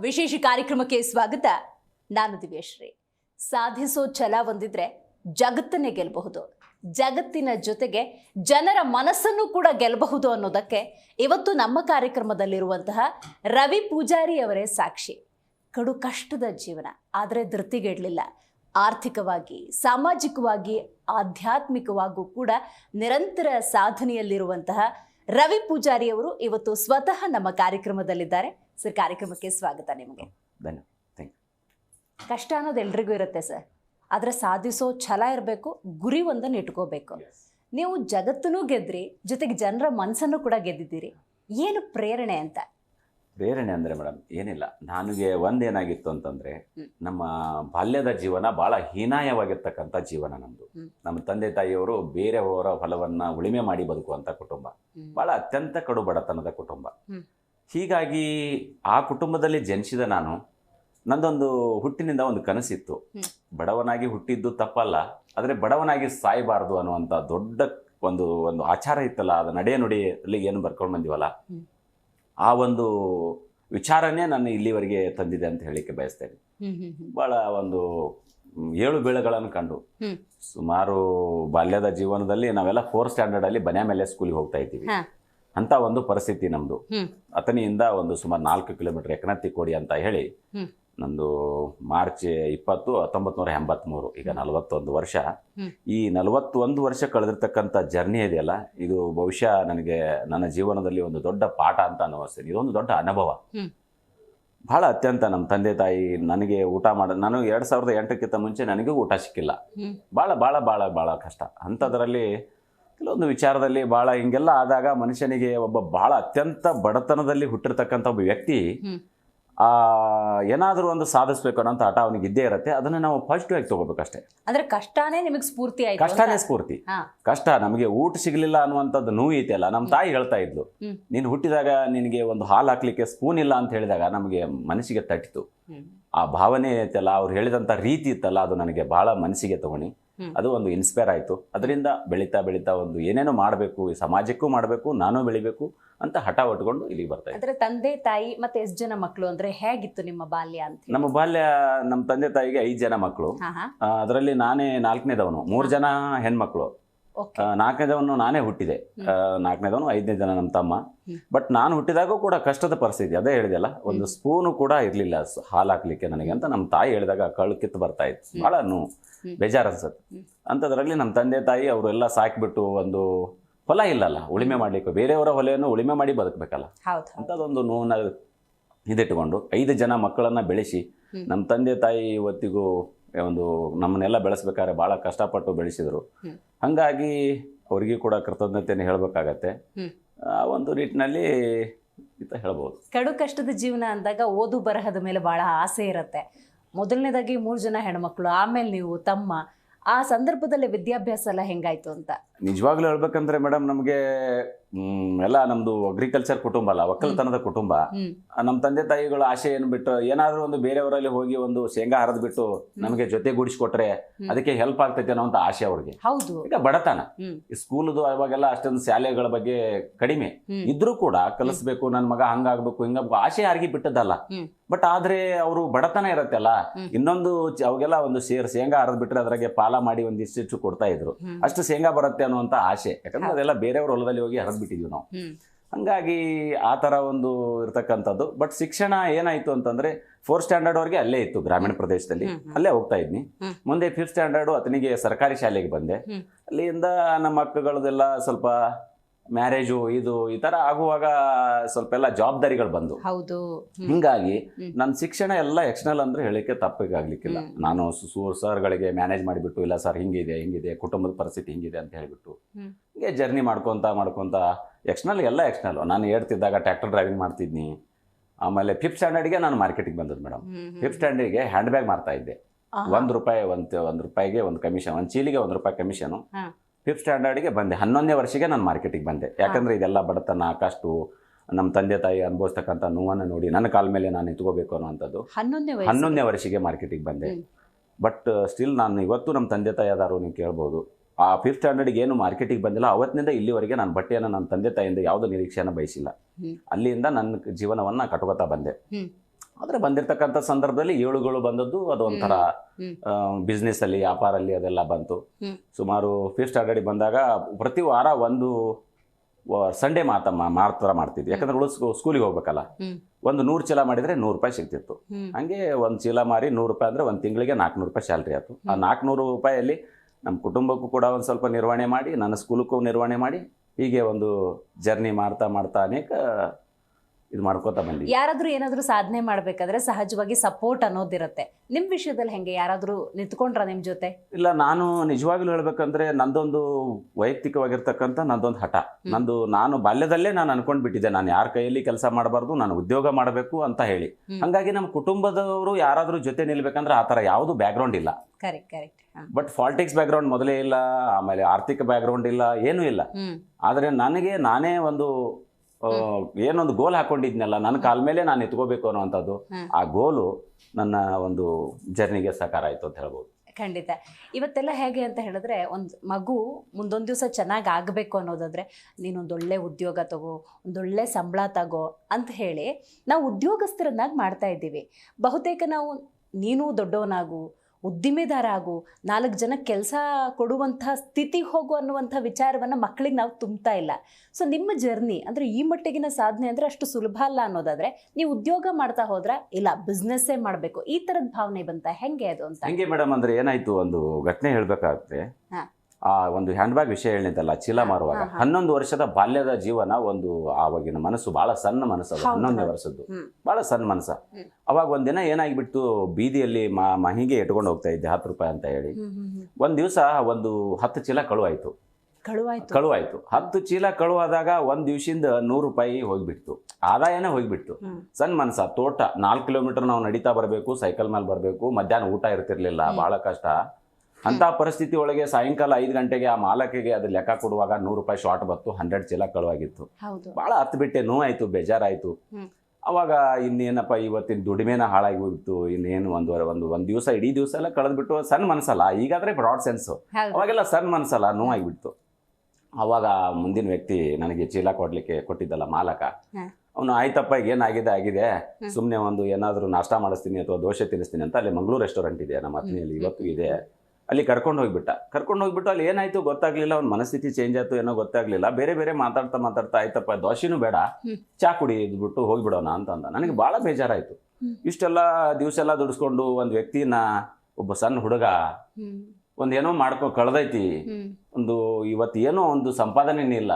ವಿಶೇಷ ಕಾರ್ಯಕ್ರಮಕ್ಕೆ ಸ್ವಾಗತ. ನಾನು ದಿವ್ಯಶ್ರೀ. ಸಾಧಿಸೋ ಛಲ ಹೊಂದಿದ್ರೆ ಜಗತ್ತನ್ನೇ ಗೆಲ್ಲಬಹುದು ಜಗತ್ತಿನ ಜೊತೆಗೆ ಜನರ ಮನಸ್ಸನ್ನು ಕೂಡ ಗೆಲ್ಲಬಹುದು ಅನ್ನೋದಕ್ಕೆ ಇವತ್ತು ನಮ್ಮ ಕಾರ್ಯಕ್ರಮದಲ್ಲಿರುವಂತಹ ರವಿ ಪೂಜಾರಿ ಅವರೇ ಸಾಕ್ಷಿ. ಕಡು ಕಷ್ಟದ ಜೀವನ, ಆದರೆ ಧೃತಿಗೆಡಲಿಲ್ಲ. ಆರ್ಥಿಕವಾಗಿ, ಸಾಮಾಜಿಕವಾಗಿ, ಆಧ್ಯಾತ್ಮಿಕವಾಗೂ ಕೂಡ ನಿರಂತರ ಸಾಧನೆಯಲ್ಲಿರುವಂತಹ ರವಿ ಪೂಜಾರಿ ಅವರು ಇವತ್ತು ಸ್ವತಃ ನಮ್ಮ ಕಾರ್ಯಕ್ರಮದಲ್ಲಿದ್ದಾರೆ. ಸರ್ ಕಾರ್ಯಕ್ರಮಕ್ಕೆ ಸ್ವಾಗತ ನಿಮಗೆ. ಕಷ್ಟ ಅನ್ನೋದು ಎಲ್ರಿಗೂ ಇರುತ್ತೆ ಸರ್. ಆದರೆ ಸಾಧಿಸೋ ಛಲ ಇರಬೇಕು ಗುರಿ ಒಂದನ್ನು ಇಟ್ಕೋಬೇಕು. ನೀವು ಜಗತ್ತನ್ನೂ ಗೆದ್ರಿ ಜೊತೆಗೆ ಜನರ ಮನಸ್ಸನ್ನು ಕೂಡ ಗೆದ್ದಿದ್ದೀರಿ. ಏನು ಪ್ರೇರಣೆ ಅಂತ? ಪ್ರೇರಣೆ ಅಂದರೆ ಮೇಡಮ್ ಏನಿಲ್ಲ. ನನಗೆ ಒಂದೇನಾಗಿತ್ತು ಅಂತಂದರೆ. ನಮ್ಮ ಬಾಲ್ಯದ ಜೀವನ ಭಾಳ ಹೀನಾಯವಾಗಿರ್ತಕ್ಕಂಥ ಜೀವನ ನಮ್ಮದು ನಮ್ಮ ತಂದೆ ತಾಯಿಯವರು ಬೇರೆಯವರ ಹೊಲವನ್ನು ಉಳಿಮೆ ಮಾಡಿ ಬದುಕುವಂಥ ಕುಟುಂಬ. ಭಾಳ ಅತ್ಯಂತ ಕಡು ಬಡತನದ ಕುಟುಂಬ. ಹೀಗಾಗಿ ಆ ಕುಟುಂಬದಲ್ಲಿ ಜನಿಸಿದ ನಾನು ನಂದೊಂದು ಹುಟ್ಟಿನಿಂದ ಒಂದು ಕನಸಿತ್ತು. ಬಡವನಾಗಿ ಹುಟ್ಟಿದ್ದು ತಪ್ಪಲ್ಲ ಆದರೆ ಬಡವನಾಗಿ ಸಾಯಬಾರದು ಅನ್ನುವಂಥ ದೊಡ್ಡ ಒಂದು ಒಂದು ಆಚಾರ ಇತ್ತಲ್ಲ ಅದು ನಡೆಯ ನುಡಿಯಲ್ಲಿ ಏನು ಬರ್ಕೊಂಡು ಬಂದಿವಲ್ಲ? ಆ ಒಂದು ವಿಚಾರನೇ ನಾನು ಇಲ್ಲಿವರೆಗೆ ತಂದಿದೆ ಅಂತ ಹೇಳಲಿಕ್ಕೆ ಬಯಸ್ತೇನೆ. ಭಾಳ ಒಂದು ಏಳು ಬೀಳಗಳನ್ನು ಕಂಡು. ಸುಮಾರು ಬಾಲ್ಯದ ಜೀವನದಲ್ಲಿ ನಾವೆಲ್ಲ ಫೋರ್ ಸ್ಟ್ಯಾಂಡರ್ಡಲ್ಲಿ ಮನೆ ಮೇಲೆ ಸ್ಕೂಲಿಗೆ ಹೋಗ್ತಾ ಇದ್ದೀವಿ. ಅಂತ ಒಂದು ಪರಿಸ್ಥಿತಿ ನಮ್ದು. ಅಥನಿಯಿಂದ ಒಂದು ಸುಮಾರು ನಾಲ್ಕು ಕಿಲೋಮೀಟರ್ ಎಕನತ್ತಿ ಕೋಡಿ ಅಂತ ಹೇಳಿ. ನಂದು ಮಾರ್ಚ್ ಇಪ್ಪತ್ತು ಹತ್ತೊಂಬತ್ತು ನೂರ ಎಂಬತ್ತ್ಮೂರು ಈಗ ನಲವತ್ತೊಂದು ವರ್ಷ. ಈ ನಲವತ್ತೊಂದು ವರ್ಷ ಕಳೆದಿರ್ತಕ್ಕಂಥ ಜರ್ನಿ ಇದೆಯಲ್ಲ ಇದು ಬಹುಶಃ ನನಗೆ ನನ್ನ ಜೀವನದಲ್ಲಿ ಒಂದು ದೊಡ್ಡ ಪಾಠ ಅಂತ ಅನಿಸ್ತೇನೆ. ಇದೊಂದು ದೊಡ್ಡ ಅನುಭವ. ಬಹಳ ಅತ್ಯಂತ ನಮ್ಮ ತಂದೆ ತಾಯಿ ನನಗೆ ಊಟ ಮಾಡ ನಾನು ಎರಡ್ ಸಾವಿರದ ಎಂಟಕ್ಕಿಂತ ಮುಂಚೆ ನನಗೂ ಊಟ ಸಿಕ್ಕಿಲ್ಲ. ಬಹಳ ಭಾಳ ಬಹಳ ಭಾಳ ಕಷ್ಟ. ಅಂಥದ್ರಲ್ಲಿ ಕೆಲವೊಂದು ವಿಚಾರದಲ್ಲಿ ಭಾಳ ಹಿಂಗೆಲ್ಲ ಆದಾಗ ಮನುಷ್ಯನಿಗೆ ಒಬ್ಬ ಬಹಳ ಅತ್ಯಂತ ಬಡತನದಲ್ಲಿ ಹುಟ್ಟಿರ್ತಕ್ಕಂಥ ಒಬ್ಬ ವ್ಯಕ್ತಿ ಆ ಏನಾದರೂ ಒಂದು ಸಾಧಿಸ್ಬೇಕು ಅನ್ನೋಂಥ ಹಠ ಅವನಿಗೆ ಇದ್ದೇ ಇರುತ್ತೆ. ಅದನ್ನ ನಾವು ಪಾಸಿಟಿವ್ ಆಗಿ ತಗೋಬೇಕಷ್ಟೇ. ಅಂದ್ರೆ ಕಷ್ಟನೇ ನಿಮಗೆ ಸ್ಫೂರ್ತಿ ಆಯ್ತು ಕಷ್ಟನೇ. ಸ್ಫೂರ್ತಿ. ಕಷ್ಟ ನಮಗೆ ಊಟ ಸಿಗಲಿಲ್ಲ ಅನ್ನುವಂಥದ್ದು ನೋವು ಐತೆಯಲ್ಲ ನಮ್ಮ ತಾಯಿ ಹೇಳ್ತಾ ಇದ್ಲು. ನೀನು ಹುಟ್ಟಿದಾಗ ನಿನಗೆ ಒಂದು ಹಾಲು ಹಾಕ್ಲಿಕ್ಕೆ ಸ್ಪೂನ್ ಇಲ್ಲ ಅಂತ ಹೇಳಿದಾಗ ನಮಗೆ ಮನಸ್ಸಿಗೆ ತಟ್ಟಿತು. ಆ ಭಾವನೆ ಐತಲ್ಲ ಅವ್ರು ಹೇಳಿದಂಥ ರೀತಿ ಇತ್ತಲ್ಲ ಅದು ನನಗೆ ಬಹಳ ಮನಸ್ಸಿಗೆ ಹ್ಮ್. ಅದು ಒಂದು ಇನ್ಸ್ಪೈರ್ ಆಯಿತು. ಅದರಿಂದ ಬೆಳೀತಾ ಬೆಳೀತಾ ಒಂದು ಏನೇನೋ ಮಾಡಬೇಕು ಈ ಸಮಾಜಕ್ಕೂ ಮಾಡಬೇಕು ನಾನು ಬೆಳಿಬೇಕು ಅಂತ ಹಠ ಒಟ್ಕೊಂಡು ಇಲ್ಲಿಗೆ ಬರ್ತಾ ಇದ್ದೆ. ಅಂದ್ರೆ ತಂದೆ ತಾಯಿ ಮತ್ತೆ ಎಷ್ಟು ಜನ ಮಕ್ಕಳು ಅಂದ್ರೆ ಹೇಗಿತ್ತು ನಿಮ್ಮ ಬಾಲ್ಯ ಅಂತ ನಮ್ಮ ಬಾಲ್ಯ ನಮ್ಮ ತಂದೆ ತಾಯಿಗೆ ಐದು ಜನ ಮಕ್ಕಳು ಅದರಲ್ಲಿ ನಾನೇ ನಾಲ್ಕನೇದವನು. ಮೂರು ಜನ ಹೆಣ್ಮಕ್ಳು. ನಾಲ್ಕನೇದವನು ನಾನೇ ಹುಟ್ಟಿದೆ. ನಾಲ್ಕನೇದವನು ಐದನೇ ಜನ ನಮ್ಮ ತಮ್ಮ. ಬಟ್ ನಾನು ಹುಟ್ಟಿದಾಗೂ ಕೂಡ ಕಷ್ಟದ ಪರಿಸ್ಥಿತಿ ಅದೇ ಹೇಳಿದೆಲ್ಲ ಒಂದು ಸ್ಪೂನು ಕೂಡ ಇರಲಿಲ್ಲ ಹಾಲು ಹಾಕ್ಲಿಕ್ಕೆ ನನಗೆ ಅಂತ ನಮ್ಮ ತಾಯಿ ಹೇಳಿದಾಗ ಕಳ್ಳು ಕಿತ್ತು ಬರ್ತಾ ಇತ್ತು. ಭಾಳ ನೋವು. ಬೇಜಾರು ಅನ್ಸುತ್ತೆ. ಅಂಥದ್ರಲ್ಲಿ ನಮ್ಮ ತಂದೆ ತಾಯಿ ಅವರೆಲ್ಲ ಸಾಕ್ಬಿಟ್ಟು ಒಂದು ಹೊಲ ಇಲ್ಲಲ್ಲ ಉಳಿಮೆ ಮಾಡಲಿಕ್ಕೆ ಬೇರೆಯವರ ಹೊಲೆಯನ್ನು ಉಳಿಮೆ ಮಾಡಿ ಬದುಕಬೇಕಲ್ಲ. ಅಂಥದ್ದೊಂದು ನೋವನ್ನ ಇದಿಟ್ಟುಕೊಂಡು ಐದು ಜನ ಮಕ್ಕಳನ್ನು ಬೆಳೆಸಿ ನಮ್ಮ ತಂದೆ ತಾಯಿ ಇವತ್ತಿಗೂ ಒಂದು ನಮ್ಮನ್ನೆಲ್ಲ ಬೆಳೆಸ್ಬೇಕಾದ್ರೆ ಭಾಳ ಕಷ್ಟಪಟ್ಟು ಬೆಳೆಸಿದರು. ಹಂಗಾಗಿ ಹಾಗಾಗಿ ಅವರಿಗೂ ಕೂಡ ಕೃತಜ್ಞತೆಯನ್ನು ಹೇಳಬೇಕಾಗತ್ತೆ. ಆ ಒಂದು ನಿಟ್ಟಿನಲ್ಲಿ ಅಂತ ಹೇಳ್ಬೋದು. ಕಡು ಕಷ್ಟದ ಜೀವನ ಅಂದಾಗ ಓದು ಬರಹದ ಮೇಲೆ ಬಹಳ ಆಸೆ ಇರುತ್ತೆ. ಮೊದಲನೇದಾಗಿ ಮೂರು ಜನ ಹೆಣ್ಮಕ್ಳು ಆಮೇಲೆ ನೀವು ತಮ್ಮ. ಆ ಸಂದರ್ಭದಲ್ಲಿ ವಿದ್ಯಾಭ್ಯಾಸ ಎಲ್ಲ ಹೆಂಗಾಯ್ತು ಅಂತ? ನಿಜವಾಗ್ಲೂ ಹೇಳ್ಬೇಕಂದ್ರೆ ಮೇಡಮ್ ನಮಗೆ ಎಲ್ಲ ನಮ್ದು ಅಗ್ರಿಕಲ್ಚರ್ ಕುಟುಂಬ ಅಲ್ಲ ಒಕ್ಕಲ್ತನದ ಕುಟುಂಬ. ನಮ್ಮ ತಂದೆ ತಾಯಿಗಳ ಆಸೆ ಏನು ಬಿಟ್ಟು ಏನಾದ್ರೂ ಒಂದು ಬೇರೆಯವರಲ್ಲಿ ಹೋಗಿ ಒಂದು ಶೇಂಗಾ ಹರಿದ್ ಬಿಟ್ಟು ನಮಗೆ ಜೊತೆ ಗುಡಿಸ್ಕೊಟ್ರೆ ಅದಕ್ಕೆ ಹೆಲ್ಪ್ ಆಗ್ತೈತೆ ಅನ್ನೋ ಅಂತ ಆಸೆ ಅವ್ರಿಗೆ. ಹೌದು. ಈಗ ಬಡತನ. ಸ್ಕೂಲ್ದು ಅವಾಗೆಲ್ಲ ಅಷ್ಟೊಂದು ಶಾಲೆಗಳ ಬಗ್ಗೆ ಕಡಿಮೆ. ಇದ್ರೂ ಕೂಡ ಕಲಿಸ್ಬೇಕು ನನ್ನ ಮಗ ಹಂಗಾಗ್ಬೇಕು ಹಿಂಗಾಗ್ಬೇಕು ಆಸೆ ಯಾರಿಗೆ ಬಿಟ್ಟದಲ್ಲ ಬಟ್ ಆದ್ರೆ ಅವರು ಬಡತನ ಇರತ್ತಲ್ಲ. ಇನ್ನೊಂದು ಅವಾಗೆಲ್ಲ ಒಂದು ಶೇರ್ ಶೇಂಗಾ ಹರಿದ್ ಬಿಟ್ರೆ ಅದ್ರಾಗೆ ಪಾಲ ಮಾಡಿ ಒಂದಿಷ್ಟು ಕೊಡ್ತಾ ಇದ್ರು. ಅಷ್ಟು ಶೇಂಗಾ ಬರುತ್ತೆ ಅನ್ನುವಂತ ಆಸೆ. ಯಾಕಂದ್ರೆ ಅದೆಲ್ಲ ಬೇರೆಯವ್ರ ಹೊಲದಲ್ಲಿ ಹೋಗಿ ಹರಿದ್ ಬಿಟ್ಟಿದ್ವಿ ನಾವು. ಹಂಗಾಗಿ ಆ ಥರ ಒಂದು ಇರ್ತಕ್ಕಂಥದ್ದು. ಬಟ್ ಶಿಕ್ಷಣ ಏನಾಯ್ತು ಅಂತಂದ್ರೆ ಫೋರ್ತ್ ಸ್ಟ್ಯಾಂಡರ್ಡ್ ವರೆಗೆ ಅಲ್ಲೇ ಇತ್ತು ಗ್ರಾಮೀಣ ಪ್ರದೇಶದಲ್ಲಿ. ಅಲ್ಲೇ ಹೋಗ್ತಾ ಇದ್ನಿ ಮುಂದೆ ಫಿಫ್ತ್ ಸ್ಟ್ಯಾಂಡರ್ಡು ಅತನಿಗೆ ಸರ್ಕಾರಿ ಶಾಲೆಗೆ ಬಂದೆ. ಅಲ್ಲಿಂದ ನಮ್ಮ ಅಕ್ಕಗಳದೆಲ್ಲ ಸ್ವಲ್ಪ ಮ್ಯಾರೇಜು ಇದು ಈ ಥರ ಆಗುವಾಗ ಸ್ವಲ್ಪ ಎಲ್ಲ ಜವಾಬ್ದಾರಿಗಳು ಬಂದು. ಹೌದು. ಹಿಂಗಾಗಿ. ನನ್ನ ಶಿಕ್ಷಣ ಎಲ್ಲ ಎಕ್ಸ್ಟರ್ನಲ್ ಅಂದ್ರೆ ಹೇಳಿಕೆ ತಪ್ಪಿಗಾಗ್ಲಿಕ್ಕಿಲ್ಲ. ನಾನು ಸರ್ಗಳಿಗೆ ಮ್ಯಾನೇಜ್ ಮಾಡಿಬಿಟ್ಟು ಇಲ್ಲ ಸರ್ ಹಿಂಗಿದೆ ಹಿಂಗಿದೆ ಕುಟುಂಬದ ಪರಿಸ್ಥಿತಿ ಹಿಂಗಿದೆ ಅಂತ ಹೇಳಿಬಿಟ್ಟು. ಹಿಂಗೆ ಜರ್ನಿ ಮಾಡ್ಕೊತ ಮಾಡ್ಕೊತ ಎಕ್ಸ್ಟರ್ನಲ್ ಎಲ್ಲ ಎಕ್ಸ್ಟರ್ನಲ್. ನಾನು ಹೇಳ್ತಿದ್ದಾಗ ಟ್ರ್ಯಾಕ್ಟರ್ ಡ್ರೈವಿಂಗ್ ಮಾಡ್ತಿದ್ನಿ. ಆಮೇಲೆ ಫಿಫ್ತ್ ಸ್ಟ್ಯಾಂಡರ್ಡ್ಗೆ ನಾನು ಮಾರ್ಕೆಟಿಗೆ ಬಂದದ್ದು ಮೇಡಮ್. ಫಿಫ್ತ್ ಸ್ಟ್ಯಾಂಡರ್ಡ್ಗೆ ಹ್ಯಾಂಡ್ ಬ್ಯಾಗ್ ಮಾಡ್ತಾ ಇದ್ದೆ ಒಂದ್ ರೂಪಾಯಿ ಒಂದು ಒಂದು ರೂಪಾಯಿಗೆ ಒಂದು ಕಮಿಷನ್ ಒಂದು ಚೀಲಿಗೆ ಒಂದು ರೂಪಾಯಿ ಕಮಿಷನು. ಫಿಫ್ತ್ ಸ್ಟ್ಯಾಂಡರ್ಡ್ಗೆ ಬಂದೆ. ಹನ್ನೊಂದನೇ ವರ್ಷಕ್ಕೆ ನಾನು ಮಾರ್ಕೆಟಿಗೆ ಬಂದೆ. ಯಾಕಂದ್ರೆ ಇದೆಲ್ಲ ಬಡತನ ಕಷ್ಟು ನಮ್ಮ ತಂದೆ ತಾಯಿ ಅನುಭವಿಸ್ತಕ್ಕಂಥ ನೋವನ್ನು ನೋಡಿ ನನ್ನ ಕಾಲ ಮೇಲೆ ನಾನು ಎತ್ಕೋಬೇಕು ಅನ್ನೋವಂಥದ್ದು. ಹನ್ನೊಂದನೇ ವರ್ಷಕ್ಕೆ ಮಾರ್ಕೆಟಿಗೆ ಬಂದೆ. ಬಟ್ ಸ್ಟಿಲ್ ನಾನು ಇವತ್ತು ನಮ್ಮ ತಂದೆ ತಾಯಿ ಆದಾರು ನೀವು ಕೇಳ್ಬೋದು. ಆ ಫಿಫ್ತ್ ಸ್ಟ್ಯಾಂಡರ್ಡ್ಗೆ ಏನು ಮಾರ್ಕೆಟಿಗೆ ಬಂದಿಲ್ಲ. ಅವತ್ತಿನಿಂದ ಇಲ್ಲಿವರೆಗೆ ನಾನು ಬಟ್ಟೆಯನ್ನು ನನ್ನ ತಂದೆ ತಾಯಿಯಿಂದ ಯಾವುದೋ ನಿರೀಕ್ಷೆಯನ್ನು ಬಯಸಿಲ್ಲ. ಅಲ್ಲಿಂದ ನನ್ನ ಜೀವನವನ್ನು ಕಟ್ಕೋತಾ ಬಂದೆ. ಆದರೆ ಬಂದಿರತಕ್ಕಂತ ಸಂದರ್ಭದಲ್ಲಿ ಏಳುಗಳು ಬಂದದ್ದು ಅದೊಂಥರ ಬಿಸ್ನೆಸ್ ಅಲ್ಲಿ ವ್ಯಾಪಾರ ಅಲ್ಲಿ ಅದೆಲ್ಲ ಬಂತು. ಸುಮಾರು ಫಿಫ್ತ್ ಸ್ಟ್ಯಾಂಡರ್ಡ್ ಬಂದಾಗ ಪ್ರತಿ ವಾರ ಒಂದು ಸಂಡೇ ಮಾತ ಮಾತ್ರ ಮಾಡ್ತಿದ್ವಿ. ಯಾಕಂದ್ರೆ ಉಳಿಸ್ ಸ್ಕೂಲಿಗೆ ಹೋಗ್ಬೇಕಲ್ಲ. ಒಂದು ನೂರು ಚೀಲ ಮಾಡಿದ್ರೆ ನೂರು ರೂಪಾಯಿ ಸಿಗ್ತಿತ್ತು. ಹಂಗೆ ಒಂದು ಚೀಲ ಮಾರಿ ನೂರು ರೂಪಾಯಿ ಅಂದ್ರೆ ಒಂದು ತಿಂಗಳಿಗೆ ನಾಲ್ಕುನೂರು ರೂಪಾಯಿ ಸ್ಯಾಲ್ರಿ ಆಯ್ತು. ಆ. ನಾಲ್ಕುನೂರು ರೂಪಾಯಲ್ಲಿ ನಮ್ಮ ಕುಟುಂಬಕ್ಕೂ ಕೂಡ ಒಂದು ಸ್ವಲ್ಪ ನಿರ್ವಹಣೆ ಮಾಡಿ ನನ್ನ ಸ್ಕೂಲಕ್ಕೂ ನಿರ್ವಹಣೆ ಮಾಡಿ ಹೀಗೆ ಒಂದು ಜರ್ನಿ ಮಾಡ್ತಾ ಮಾಡ್ತಾ ಅನೇಕ ಇದು ಮಾಡ್ಕೋತಾ ಬಂದಿ ಯಾರಾದ್ರೂ ಏನಾದ್ರೂ ಸಾಧನೆ ಮಾಡ್ಬೇಕಾದ್ರೆ ಸಹಜವಾಗಿ ಸಪೋರ್ಟ್ ಅನ್ನೋದಿರುತ್ತೆ. ನಿಮ್ ವಿಷಯದಲ್ಲಿ ಹೆಂಗೆ? ಯಾರಾದ್ರೂ ನಿಂತ್ಕೊಂಡ್ರ ನಿಮ್ ಜೊತೆ? ಇಲ್ಲ ನಾನು ನಿಜವಾಗ್ಲೂ ಹೇಳ್ಬೇಕಂದ್ರೆ ನಂದೊಂದು ವೈಯಕ್ತಿಕವಾಗಿರ್ತಕ್ಕಂಥ ನಂದೊಂದು ಹಠ. ನಂದು ನಾನು ಬಾಲ್ಯದಲ್ಲೇ ನಾನು ಅನ್ಕೊಂಡ್ ಬಿಟ್ಟಿದ್ದೆ ನಾನು ಯಾರ ಕೈಯಲ್ಲಿ ಕೆಲಸ ಮಾಡಬಾರ್ದು ನಾನು ಉದ್ಯೋಗ ಮಾಡಬೇಕು ಅಂತ ಹೇಳಿ. ಹಂಗಾಗಿ ನಮ್ಮ ಕುಟುಂಬದವರು ಯಾರಾದ್ರೂ ಜೊತೆ ನಿಲ್ಬೇಕಂದ್ರೆ ಆ ಥರ ಯಾವುದು ಬ್ಯಾಕ್ಗ್ರೌಂಡ್ ಇಲ್ಲ. Correct correct but politics background ಮೊದಲೇ ಇಲ್ಲ ಆಮೇಲೆ ಆರ್ಥಿಕ ಬ್ಯಾಕ್ಗ್ರೌಂಡ್ ಇಲ್ಲ ಏನೂ ಇಲ್ಲ. ಆದರೆ ನನಗೆ ನಾನೇ ಒಂದು ಏನೊಂದು ಗೋಲ್ ಹಾಕೊಂಡಿದ್ನಲ್ಲ ನನ್ನ ಕಾಲ ಮೇಲೆ ನಾನು ಎತ್ಕೋಬೇಕು ಅನ್ನೋವಂಥದ್ದು. ಆ ಗೋಲು ನನ್ನ ಒಂದು ಜರ್ನಿಗೆ ಸಹಕಾರ ಆಯಿತು ಅಂತ ಹೇಳ್ಬೋದು. ಖಂಡಿತ. ಇವತ್ತೆಲ್ಲ ಹೇಗೆ ಅಂತ ಹೇಳಿದ್ರೆ ಒಂದು ಮಗು ಮುಂದೊಂದು ದಿವಸ ಚೆನ್ನಾಗಿ ಆಗಬೇಕು ಅನ್ನೋದಾದ್ರೆ ನೀನೊಂದೊಳ್ಳೆ ಉದ್ಯೋಗ ತಗೋ ಒಂದೊಳ್ಳೆ ಸಂಬಳ ತಗೋ ಅಂತ ಹೇಳಿ ನಾವು ಉದ್ಯೋಗಸ್ಥರನ್ನಾಗಿ ಮಾಡ್ತಾ ಇದ್ದೀವಿ. ಬಹುತೇಕ ನಾವು ನೀನು ದೊಡ್ಡವನಾಗು ಉದ್ದಿಮೆದಾರ ಆಗು ನಾಲ್ಕು ಜನ ಕೆಲಸ ಕೊಡುವಂಥ ಸ್ಥಿತಿಗೆ ಹೋಗು ಅನ್ನುವಂಥ ವಿಚಾರವನ್ನು ಮಕ್ಕಳಿಗೆ ನಾವು ತುಂಬ್ತಾ ಇಲ್ಲ. ಸೊ ನಿಮ್ಮ ಜರ್ನಿ ಅಂದರೆ ಈ ಮಟ್ಟಿಗಿನ ಸಾಧನೆ ಅಂದರೆ ಅಷ್ಟು ಸುಲಭ ಅಲ್ಲ ಅನ್ನೋದಾದರೆ ನೀವು ಉದ್ಯೋಗ ಮಾಡ್ತಾ ಹೋದ್ರೆ ಇಲ್ಲ ಬಿಸ್ನೆಸ್ಸೇ ಮಾಡಬೇಕು. ಈ ಥರದ ಭಾವನೆ ಬಂತ? ಹೆಂಗೆ ಅದು ಅಂತ? ಹೆಂಗೆ ಮೇಡಮ್ ಅಂದರೆ ಏನಾಯಿತು? ಒಂದು ಘಟನೆ ಹೇಳಬೇಕಾಗುತ್ತೆ. ಹಾ. ಆ ಒಂದು ಹ್ಯಾಂಡ್ ಬ್ಯಾಗ್ ವಿಷಯ ಹೇಳಿದ್ದಲ್ಲ ಚೀಲ ಮಾರುವಾಗ. ಹನ್ನೊಂದು ವರ್ಷದ ಬಾಲ್ಯದ ಜೀವನ ಒಂದು ಆವಾಗಿನ ಮನಸ್ಸು ಬಹಳ ಸಣ್ಣ ಮನಸ್ಸು ಅದು ಹನ್ನೊಂದನೇ. ವರ್ಷದ್ದು ಬಹಳ ಸಣ್ಣ ಮನಸ್ಸ. ಅವಾಗ ಒಂದಿನ ಏನಾಗಿಬಿಟ್ಟು ಬೀದಿಯಲ್ಲಿ ಮಹಿಗೆ ಇಟ್ಕೊಂಡು ಹೋಗ್ತಾ ಇದ್ದೆ ಹತ್ತು ರೂಪಾಯಿ ಅಂತ ಹೇಳಿ. ಒಂದ್ ದಿವಸ ಒಂದು ಹತ್ತು ಚೀಲ ಕಳುವಾಯ್ತು ಕಳುವಾಯ್ತು ಕಳುವಾಯ್ತು ಹತ್ತು ಚೀಲ ಕಳುವಾದಾಗ ಒಂದ್ ದಿವಸದಿಂದ ನೂರು ರೂಪಾಯಿ ಹೋಗ್ಬಿಡ್ತು ಆದಾಯನೇ ಹೋಗ್ಬಿಡ್ತು. ಸಣ್ಣ ಮನಸ್ಸ ತೋಟ ನಾಲ್ಕು ಕಿಲೋಮೀಟರ್ ನಾವು ನಡೀತಾ ಬರಬೇಕು ಸೈಕಲ್ ಮೇಲೆ ಬರಬೇಕು ಮಧ್ಯಾಹ್ನ ಊಟ ಇರ್ತಿರ್ಲಿಲ್ಲ. ಬಹಳ ಕಷ್ಟ ಅಂತ ಪರಿಸ್ಥಿತಿ ಒಳಗೆ ಸಾಯಂಕಾಲ ಐದು ಗಂಟೆಗೆ ಆ ಮಾಲಕಿಗೆ ಅದು ಲೆಕ್ಕ ಕೊಡುವಾಗ ನೂರು ರೂಪಾಯಿ ಶಾರ್ಟ್ ಬತ್ತು ಹಂಡ್ರೆಡ್ ಚೀಲ ಕಳುವಾಗಿತ್ತು. ಬಹಳ ಹತ್ತು ಬಿಟ್ಟೆ ನೋವಾಯ್ತು ಬೇಜಾರಾಯ್ತು. ಅವಾಗ ಇನ್ನೇನಪ್ಪ ಇವತ್ತಿನ ದುಡಿಮೆನ ಹಾಳಾಗಿ ಹೋಗಿತ್ತು ಇನ್ನೇನು ಒಂದು ಒಂದು ಒಂದು ದಿವಸ ಇಡೀ ದಿವಸ ಎಲ್ಲ ಕಳೆದ್ಬಿಟ್ಟು ಸಣ್ಣ ಮನಸ್ಸಲ್ಲ ಈಗಾದ್ರೆ ಬ್ರಾಡ್ ಸೆನ್ಸ್ ಅವಾಗೆಲ್ಲ ಸಣ್ಣ ಮನಸ್ಸಲ್ಲ ನೋವಾಗಿಬಿಡ್ತು. ಅವಾಗ ಮುಂದಿನ ವ್ಯಕ್ತಿ ನನಗೆ ಚೀಲ ಕೊಡ್ಲಿಕ್ಕೆ ಕೊಟ್ಟಿದ್ದಲ್ಲ ಮಾಲಕ. ಅವನು ಆಯ್ತಪ್ಪ ಈಗ ಏನಾಗಿದೆ ಆಗಿದೆ. ಸುಮ್ಮನೆ ಒಂದು ಏನಾದರೂ ನಾಷ್ಟ ಮಾಡಿಸ್ತೀನಿ ಅಥವಾ ದೋಸೆ ತಿನ್ನಿಸ್ತೀನಿ ಅಂತ ಅಲ್ಲಿ ಮಂಗಳೂರು ರೆಸ್ಟೋರೆಂಟ್ ಇದೆ ನಮ್ಮ ಹತ್ತಿನಲ್ಲಿ ಇವತ್ತು ಇದೆ. ಅಲ್ಲಿ ಕರ್ಕೊಂಡು ಹೋಗ್ಬಿಟ್ಟ. ಕರ್ಕೊಂಡು ಹೋಗ್ಬಿಟ್ಟು ಅಲ್ಲಿ ಏನಾಯ್ತು ಗೊತ್ತಾಗ್ಲಿಲ್ಲ ಅವ್ನ ಮನಸ್ಥಿತಿ ಚೇಂಜ್ ಆಯ್ತು ಏನೋ ಗೊತ್ತಾಗ್ಲಿಲ್ಲ. ಬೇರೆ ಬೇರೆ ಮಾತಾಡ್ತಾ ಮಾತಾಡ್ತಾ ಆಯ್ತಪ್ಪ ದೋಸೆನೂ ಬೇಡ. ಚಾ ಕುಡಿ ಇದ್ಬಿಟ್ಟು ಹೋಗ್ಬಿಡೋಣ ಅಂತ ಅಂದ ನನಗೆ ಭಾಳ ಬೇಜಾರಾಯ್ತು. ಇಷ್ಟೆಲ್ಲ ದಿವಸ ಎಲ್ಲ ದುಡಿಸ್ಕೊಂಡು ಒಂದು ವ್ಯಕ್ತಿನ ಒಬ್ಬ ಸಣ್ಣ ಹುಡುಗ ಒಂದೇನೋ ಒಂದು ಏನೋ ಮಾಡ್ಕೊ ಕಳ್ದೈತಿ. ಒಂದು ಇವತ್ತು ಏನೋ ಒಂದು ಸಂಪಾದನೆ ಇಲ್ಲ.